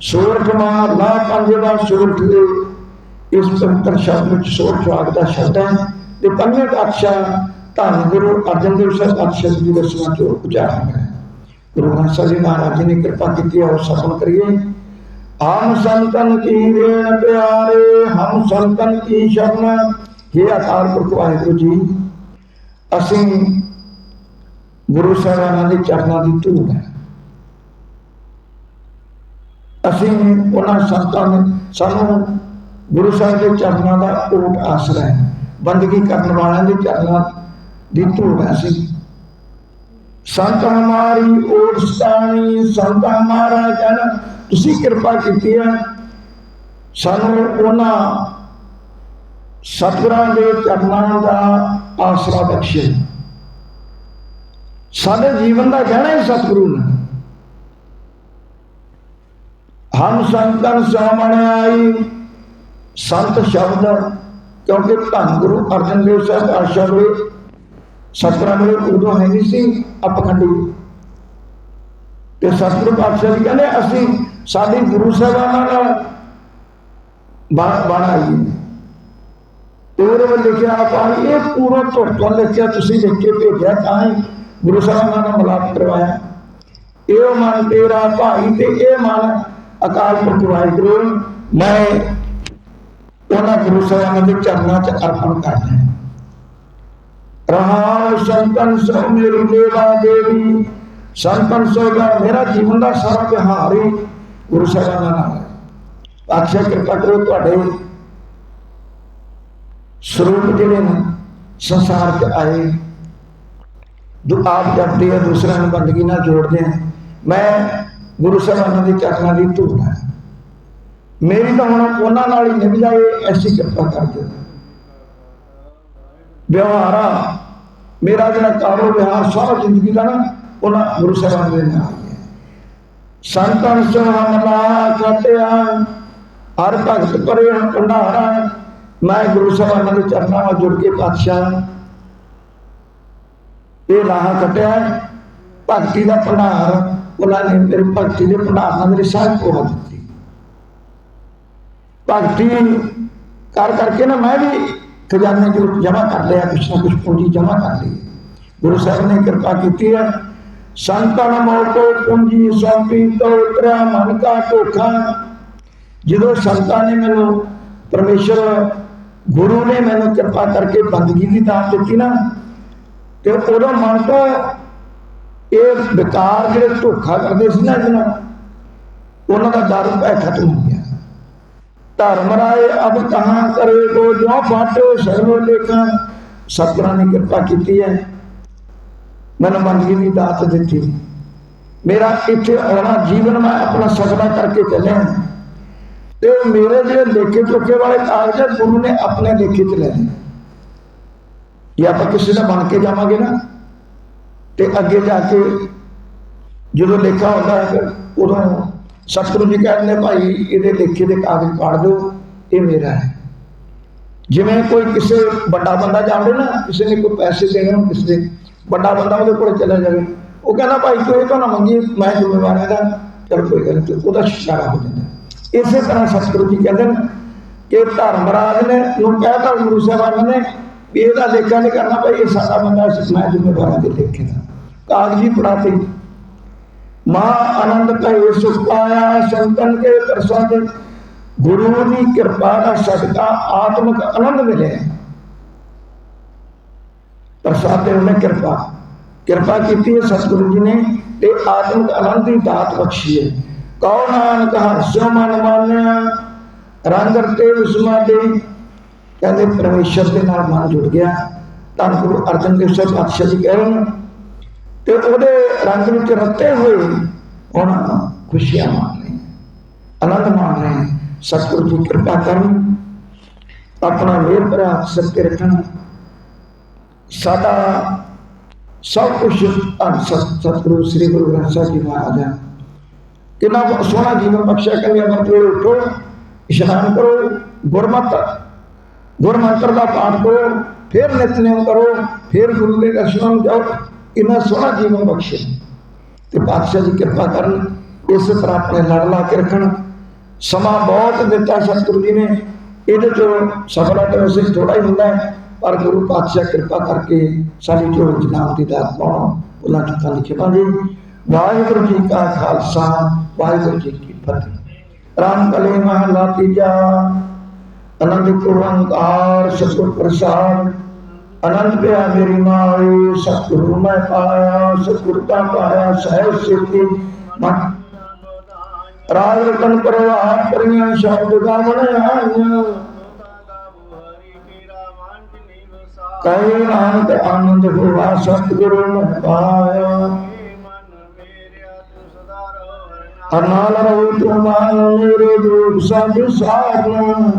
ਸੋਰਠ ਮਹਲਾ ਪੰਜਵਾਂ ਸੋਰਠ ਦੇ ਇਸ ਪਵਿੱਤਰ ਸ਼ਬਦ ਵਿੱਚ ਸੋਰਠ ਰਾਗ ਦਾ ਸ਼ਬਦ ਹੈ। ਤੇ ਪੰਜਵੇਂ ਪਾਤਸ਼ਾਹ ਧੰਨ ਗੁਰੂ ਅਰਜਨ ਦੇਵ ਸਾਹਿਬ ਅਕਸ਼ਰ ਜੀ ਦੇ ਰਸਮਾਂ ਚੋਂ ਉਚਾਰਨ ਹੈ। ਗੁਰੂ ਗ੍ਰੰਥ ਸਾਹਿਬ ਜੀ ਮਹਾਰਾਜ ਜੀ ਨੇ ਕਿਰਪਾ ਕੀਤੀ ਹੈ ਸਫਲ ਕਰੀਏ ਹਮ ਸੰਤਨ ਕੀ ਰੇਣ ਪਿਆਰੇ, ਹਮ ਸੰਤਨ ਕੀ ਸ਼ਰਨ। हे ਅਕਾਲ ਪੁਰਖ ਵਾਹਿਗੁਰੂ ਜੀ, ਅਸੀਂ ਗੁਰੂ ਸਾਹਿਬਾਨਾਂ ਦੇ ਚਰਨਾਂ ਦੀ ਧੂੜ ਹੈ। ਅਸੀਂ ਉਹਨਾਂ ਸੰਤਾਂ ਨੇ, ਸਾਨੂੰ ਗੁਰੂ ਸਾਹਿਬ ਦੇ ਚਰਨਾਂ ਦਾ ਓਟ ਆਸਰਾ ਹੈ। ਬੰਦਗੀ ਕਰਨ ਵਾਲਿਆਂ ਦੇ ਚਰਨਾਂ ਦੀ ਧੂੜ ਹੈ ਅਸੀਂ। ਸੰਤ ਹਮਾਰੀ ਓਟ ਸਤਾਣੀ, ਸੰਤ ਹਮਾਰਾ ਕਹਿਣਾ ਤੁਸੀਂ ਕਿਰਪਾ ਕੀਤੀ ਹੈ। ਸਾਨੂੰ ਉਹਨਾਂ ਸਤਿਗੁਰਾਂ ਦੇ ਚਰਨਾਂ ਦਾ ਆਸਰਾ ਬਖਸ਼ੇ। ਸਾਡੇ ਜੀਵਨ ਦਾ ਗਹਿਣਾ ਹੀ ਸਤਿਗੁਰੂ ਨੇ। ਹਮ ਸੰਤਨ ਸਾਮਣ ਆਈ, ਸੰਤ ਸ਼ਬਦ, ਕਿਉਂਕਿ ਧੰਨ ਗੁਰੂ ਅਰਜਨ ਦੇਵ ਸਾਹਿਬ ਆਸ਼ਾ ਵੇਲੇ ਸਤਿਗੁਰਾਂ ਉਦੋਂ ਹੈ ਨਹੀਂ ਸੀ ਅਪਖੰਡੀ ਤੇ ਸਤਿਗੁਰੂ ਪਾਤਸ਼ਾਹ ਜੀ ਕਹਿੰਦੇ, ਅਸੀਂ ਸਾਡੇ ਗੁਰੂ ਸਾਹਿਬਾਨਾਂ ਨਾਲ ਬਾਣ ਬਣਾਈ ਤੇ ਉਹਦੇ ਵਿੱਚ ਲਿਖਿਆ ਪਾਣੀ, ਇਹ ਪੂਰਾ ਧੁਰ ਲਿਖਿਆ, ਤੁਸੀਂ ਲਿਖ ਕੇ ਭੇਜਿਆ ਤਾਂ ਹੀ ਗੁਰੂ ਸਾਹਿਬਾਨਾਂ ਨਾਲ ਮਿਲਾਪ ਕਰਵਾਇਆ। ਇਹ ਮਨ ਤੇਰਾ ਭਾਈ ਤੇ ਇਹ ਮਨ ਅਕਾਲ ਪੁਰਖ ਵਾਹਿਗੁਰੂ, ਮੈਂ ਉਹਨਾਂ ਗੁਰੂ ਸਾਹਿਬਾਨਾਂ ਦੇ ਚਰਨਾਂ 'ਚ ਅਰਪਣ ਕਰਦਾ ਹਾਂ। ਰਹਾ ਸੰਤਨ ਸੋ ਮੇਰੀ ਦੇਵਾ ਦੇਵੀ। ਸੰਤਨ ਸੋ ਦਾ ਮੇਰਾ ਜੀਵਨ ਦਾ ਸਾਰਾ ਵਿਹਾਰ ਹੀ ਗੁਰੂ ਸਾਹਿਬਾਨਾਂ ਨਾਲ ਹੈ। ਆਖਿਆ ਕਿਰਪਾ ਕਰੋ ਤੁਹਾਡੇ ਸਰੂਪ ਜਿਹੜੇ ਨੇ ਸੰਸਾਰ 'ਚ ਆਏ, ਜੋ ਆਪ ਜਪਦੇ ਆ, ਦੂਸਰਿਆਂ ਨੂੰ ਬੰਦਗੀ ਨਾਲ ਜੋੜਦੇ ਆ। ਮੈਂ ਗੁਰੂ ਸਾਹਿਬਾਨਾਂ ਦੇ ਚਰਨਾਂ ਦੀ ਧੂੜ ਹੈ। ਮੇਰੀ ਤਾਂ ਹੁਣ ਉਹਨਾਂ ਨਾਲ ਹੀ ਨਿਭ ਜਾਏ, ਐਸੀ ਕਿਰਪਾ ਕਰ ਦਿਓ ਵਿਵਹਾਰਾ ਮੇਰਾ ਜਿਹੜਾ ਕਾਰੋ ਵਿਹਾਰ ਸਾਰਾ ਜ਼ਿੰਦਗੀ ਦਾ ਨਾ ਉਹਨਾਂ ਗੁਰੂ ਸਾਹਿਬਾਨ ਦੇ ਨਾਲ ਹੈ ਸੰਤਨ ਸੁਹਮਲਾ ਕਟਿਆ ਹਰ ਭਗਤ ਪਰੇ ਭੰਡਾਰਾ ਮੈਂ ਗੁਰੂ ਸਾਹਿਬਾਨਾਂ ਦੇ ਚਰਨਾਂ ਨਾਲ ਜੁੜ ਕੇ ਪਾਤਸ਼ਾਹ ਇਹ ਲਾਹਾ ਕਟਿਆ ਭਗਤੀ ਦਾ ਭੰਡਾਰ, ਉਹਨਾਂ ਨੇ ਮੇਰੇ ਭਗਤੀ ਦੇ ਭੰਡਾਰ ਨਾਲ ਮੇਰੀ ਸਾਹ ਪਵਾ ਦਿੱਤੀ ਭਗਤੀ ਕਰ ਕਰਕੇ ਨਾ ਮੈਂ ਵੀ ਖਜ਼ਾਨੇ ਚ ਜਮਾ ਕਰ ਲਿਆ, ਕੁਛ ਨਾ ਕੁਛ ਪੂੰਜੀ ਜਮ੍ਹਾਂ ਕਰ ਲਈ। ਗੁਰੂ ਸਾਹਿਬ ਨੇ ਕਿਰਪਾ ਕੀਤੀ ਹੈ ਸੰਤਨ ਮੋਕੋ ਪੁੰਜੀ, ਸੌਂਪੀ ਤੋ ਉਤਰਿਆ ਮਨ ਕਾ ਧੋਖਾ। ਜਦੋਂ ਸੰਤਾਂ ਨੇ ਮੈਨੂੰ ਪਰਮੇਸ਼ਰ, ਗੁਰੂ ਨੇ ਮੈਨੂੰ ਕਿਰਪਾ ਕਰਕੇ ਬੰਦਗੀ ਦੀ ਦਾਤ ਦਿੱਤੀ ਨਾ, ਤੇ ਉਹਦਾ ਮਨ ਤੋਂ ਇਹ ਵਿਕਾਰ ਜਿਹੜੇ ਧੋਖਾ ਕਰਦੇ ਸੀ ਨਾ ਜਿਹਨਾਂ ਉਹਨਾਂ ਦਾ ਦਰ ਭੈ ਖਤਮ ਹੋ ਧਰਮ ਰਾਏ ਅਬ ਕਹਾਂ ਕਰੇ ਕੋ ਜੋ ਫਾਟੋ ਸਰਵ ਲੇਖਾਂ ਸਤਿਗੁਰਾਂ ਨੇ ਕਿਰਪਾ ਕੀਤੀ ਹੈ ਮੈਨੂੰ ਬੰਦਗੀ ਦੀ ਦਾਤ ਦਿੱਤੀ ਮੇਰਾ ਇੱਥੇ ਆਉਣਾ ਜੀਵਨ ਮੈਂ ਆਪਣਾ ਸਫਲਾ ਕਰਕੇ ਚੱਲਿਆ ਤੇ ਮੇਰੇ ਜਿਹੜੇ ਲੇਖੇ ਚੁੱਕੇ ਵਾਲੇ ਕਾਗਜ਼ ਆ, ਗੁਰੂ ਨੇ ਆਪਣੇ ਲੇਖੇ ਚ ਲੈ ਲਏ ਇਹ ਆਪਾਂ ਕਿਸੇ ਦਾ ਬਣ ਕੇ ਜਾਵਾਂਗੇ ਨਾ ਤੇ ਅੱਗੇ ਜਾ ਕੇ ਜਦੋਂ ਲੇਖਾ ਹੁੰਦਾ ਹੈ ਫਿਰ ਉਦੋਂ ਸਤਿਗੁਰੂ ਜੀ ਕਹਿੰਦੇ ਭਾਈ ਇਹਦੇ ਲੇਖੇ ਦੇ ਕਾਗਜ਼ ਪਾੜ ਦਿਓ ਇਹ ਮੇਰਾ ਹੈ। ਜਿਵੇਂ ਕੋਈ ਕਿਸੇ ਵੱਡਾ ਬੰਦਾ ਜਾਣਦੇ ਨਾ ਕਿਸੇ ਨੇ ਕੋਈ ਪੈਸੇ ਦੇਣੇ ਹੋਣ ਕਿਸੇ ਦੇ ਵੱਡਾ ਬੰਦਾ ਉਹਦੇ ਕੋਲ ਚਲਾ ਜਾਵੇ ਉਹ ਕਹਿੰਦਾ ਭਾਈ ਤੂੰ ਤਾਂ ਨਾ ਮੰਗੀ? ਮੈਂ ਜ਼ਿੰਮੇਵਾਰ ਹਾਂ ਇਹਦਾ ਚਲ ਕੋਈ ਗੱਲ ਨਹੀਂ ਉਹਦਾ ਸ਼ਿਕਾਰਾ ਹੋ ਜਾਂਦਾ। ਇਸੇ ਤਰ੍ਹਾਂ ਸਤਿਗੁਰੂ ਜੀ ਕਹਿੰਦੇ ਨੇ ਕਿ ਧਰਮਰਾਜ ਨੇ ਨੂੰ ਕਹਿਤਾ ਗੁਰੂ ਸਾਹਿਬਾਨ ਨੇ ਵੀ ਇਹਦਾ ਲੇਖਾ ਨਹੀਂ ਕਰਨਾ ਭਾਈ ਇਹ ਸਾਡਾ ਬੰਦਾ ਸੀ, ਮੈਂ ਜ਼ਿੰਮੇਵਾਰਾਂ ਦੇ ਲੇਖੇ ਦਾ। ਕਾਗਜ਼ੀ ਪੜਾਤੇ ਮਾਂ ਆਨੰਦ ਕਹੇ ਸੁਖ ਸੰਤਨ ਕੇ ਪ੍ਰਸਾਦ ਗੁਰੂ ਦੀ ਕਿਰਪਾ ਦਾ ਸਦਕਾ ਆਤਮਿਕ ਆਨੰਦ ਮਿਲਿਆ। ਪ੍ਰਸਾਦੇ ਉਹਨੇ ਕਿਰਪਾ। ਕਿਰਪਾ ਕੀਤੀ ਹੈ ਸਤਿਗੁਰੂ ਜੀ ਨੇ ਤੇ ਆਤਮਿਕ ਆਨੰਦ ਦੀ ਦਾਤ ਬਖਸ਼ੀ ਹੈ। ਕਉ ਨਾਨਕ ਹਰਸੋ ਮਨ ਮਾਨਿਆ, ਰੰਗ ਰਤੇ ਉਸਮਾ ਦੇ ਕਹਿੰਦੇ ਪਰਮੇਸ਼ਰ ਦੇ ਨਾਲ ਮਨ ਜੁੜ ਗਿਆ। ਧੰਨ ਗੁਰੂ ਅਰਜਨ ਦੇਵ ਸਾਹਿਬ ਪਾਤਸ਼ਾਹ ਜੀ ਕਹਿ ਰਹੇ ਨੇ ਤੇ ਉਹਦੇ ਰੰਗ ਵਿੱਚ ਰੱਤੇ ਹੋਏ ਹੁਣ ਖੁਸ਼ੀਆਂ ਮਾਣ ਰਹੇ ਆਨੰਦ ਸਤਿਗੁਰੂ ਜੀ ਕਿਰਪਾ ਕਰਨ, ਆਪਣਾ ਮੇਰ ਭਰਾ ਹੱਥ ਰੱਖਣ। ਸਾਡਾ ਸਭ ਕੁਝ ਸਤਿਗੁਰੂ, ਸ੍ਰੀ ਗੁਰੂ ਗ੍ਰੰਥ ਸਾਹਿਬ ਜੀ ਮਹਾਰਾਜ ਕਿੰਨਾ ਸੋਹਣਾ ਜੀਵਨ ਬਖਸ਼ਿਆ ਕਹਿੰਦੇ ਅਮਰ ਕੋਲ ਉਠੋ, ਇਸ਼ਨਾਨ ਕਰੋ, ਗੁਰਮਤ, ਗੁਰਮੰਤਰ ਦਾ ਪਾਠ ਕਰੋ, ਫਿਰ ਨਿਤਨੇਮ ਕਰੋ, ਫਿਰ ਗੁਰੂ ਦੇ ਦਰਸ਼ਨਾਂ ਨੂੰ ਜਾਓ। ਇੰਨਾ ਸੋਹਣਾ ਜੀਵਨ ਬਖਸ਼ੇ। ਤੇ ਪਾਤਸ਼ਾਹ ਜੀ ਕਿਰਪਾ ਕਰਨ, ਇਸੇ ਤਰ੍ਹਾਂ ਆਪਣੇ ਲੜ ਲਾ ਕੇ ਰੱਖਣ। ਸਮਾਂ ਬਹੁਤ ਦਿੱਤਾ ਸਤਿਗੁਰੂ ਜੀ ਨੇ। ਇਹਦੇ ਚੋਂ ਸਫਲਾ ਤਾਂ ਵੈਸੇ ਥੋੜਾ ਹੀ ਹੁੰਦਾ ਹੈ, ਪਰ ਗੁਰੂ ਪਾਤਸ਼ਾਹ ਕਿਰਪਾ ਕਰਕੇ ਸਾਡੀ ਜੋ ਚ ਦੀ ਦਾਤ ਪਾਉਣ, ਉਹਨਾਂ ਚੁੱਕਾਂ ਲਿਖੇ ਪਾਂਗੇ ਵਾਹਿਗੁਰੂ ਜੀ ਕਾ ਖਾਲਸਾ, ਵਾਹਿਗੁਰੂ ਜੀ ਕੀ ਫਤਿਹ। ਰਾਮ ਕਲੇ ਮਹਲਾ ਤੀਜਾ ਅਨੰਦ ਓੰਕਾਰ ਸਤਿਗੁਰ ਪ੍ਰਸਾਦ ਅਨੰਦ ਪਿਆ ਮੇਰੀ ਮਾਏ ਸਤਿਗੁਰੂ ਮੈਂ ਪਾਇਆ, ਸਤਿਗੁਰ ਦਾ ਪਾਇਆ, ਸਹਿਜ ਸਿੱਧੀ ਮਨ ਰਾਜ ਰਤਨ ਪ੍ਰਵਾਹ ਕਰੀਆਂ, ਸ਼ਬਦ ਗਾਵਣ ਆਈਆਂ ਕਹੇ ਨਾਨਕ ਆਨੰਦ ਹੋਵਾ ਸਤਿਗੁਰੂ ਮੈਂ ਪਾਇਆ। ਹਰ ਰਹੂ ਤੂੰ ਮੇਰੇ ਦੁਖ ਸਭ ਸਾਰਨ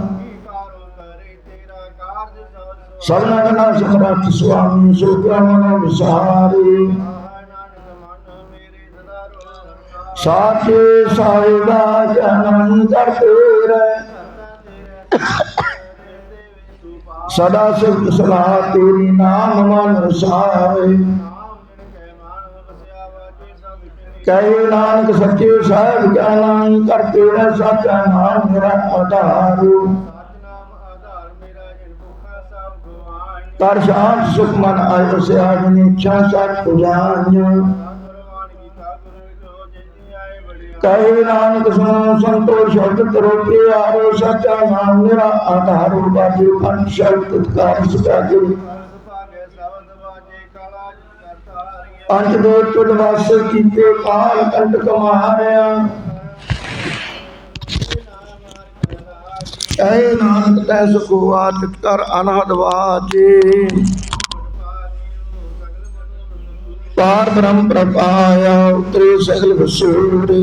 ਸਭਨਾ ਕਨਾ ਸੁਆਮੀ ਸੁਖਮਨ ਵਿਸਾਰੇ ਸਾਚੇ ਸਾਹਿਬਾ ਜਨਮ ਕਰਤੇ ਸਦਾ ਸਿਫਤ ਸਲਾਹ ਤੇਰੀ ਨਾਮ ਮਨ ਸਾਏ ਕਹੇ ਨਾਨਕ ਸੱਚੇ ਸਾਹਿਬ ਗਿਆਨ ਕਰਤੇ ਰਹਿ ਸਾਚਾ ਨਾਮ ਮੇਰਾ ਆਧਾਰ। ਕਰ ਸ਼ਾਂਤ ਸੁਖ ਮਨ ਆਇ ਸਿਆਜਨੀ ਇੱਛਾ ਸਤ ਪੁਜਾਨ ਕਹੇ ਨਾਨਕ ਸੁਣੋ ਸੰਤੋ ਸ਼ਬਦ ਕਰੋ ਪਿਆਰੋ ਸੱਚਾ ਨਾਮ ਮੇਰਾ ਆਧਾਰ ਬਾਜੇ ਪੰਜ ਸ਼ਬਦ ਕਾਰ ਸੁਟਾਗੇ ਪੰਜ ਦੋ ਤੁਧ ਵਾਸ ਕੀਤੇ ਕਾਲ ਕੰਟ ਕਮਾਰਿਆ। ਕਹੇ ਨਾਨਕ ਤੈ ਸੁਖੋ ਆਤ ਕਰ ਅਨਹਦ ਵਾਜੇ। ਪਾਰ ਬ੍ਰਹਮ ਪ੍ਰਪਾਇਆ ਉਤਰੇ ਸਗਲ ਵਸੂਰੇ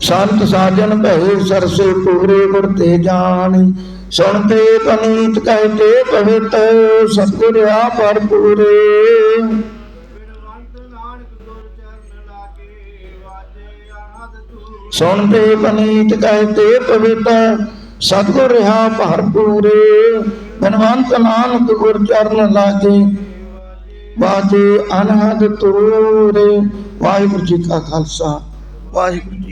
ਸੰਤ ਸਾਜਨ ਭਏ ਸਰਸੇ ਪੂਰੇ ਗੁਰ ਤੇ ਜਾਣੀ। ਸੁਣਤੇ ਪਨੀਤ ਕਹਤੇ ਪਵਿੱਤ, ਸਤਿਗੁਰ ਆ ਪਰ ਸੁਣ ਸੁਣਤੇ ਪਨੀਤ ਕਹਤੇ ਪਵਿੱਤ ਸਤਿਗੁਰ ਰਹਾ ਭਰਪੂਰੇ ਬਨਵੰਤ ਨਾਨਕ ਗੁਰ ਚਰਨ ਲਾਗੇ ਬਾਜੇ ਅਨਹਦ ਤੁਰੇ ਵਾਹਿਗੁਰੂ ਜੀ ਕਾ ਖਾਲਸਾ, ਵਾਹਿਗੁਰੂ ਜੀ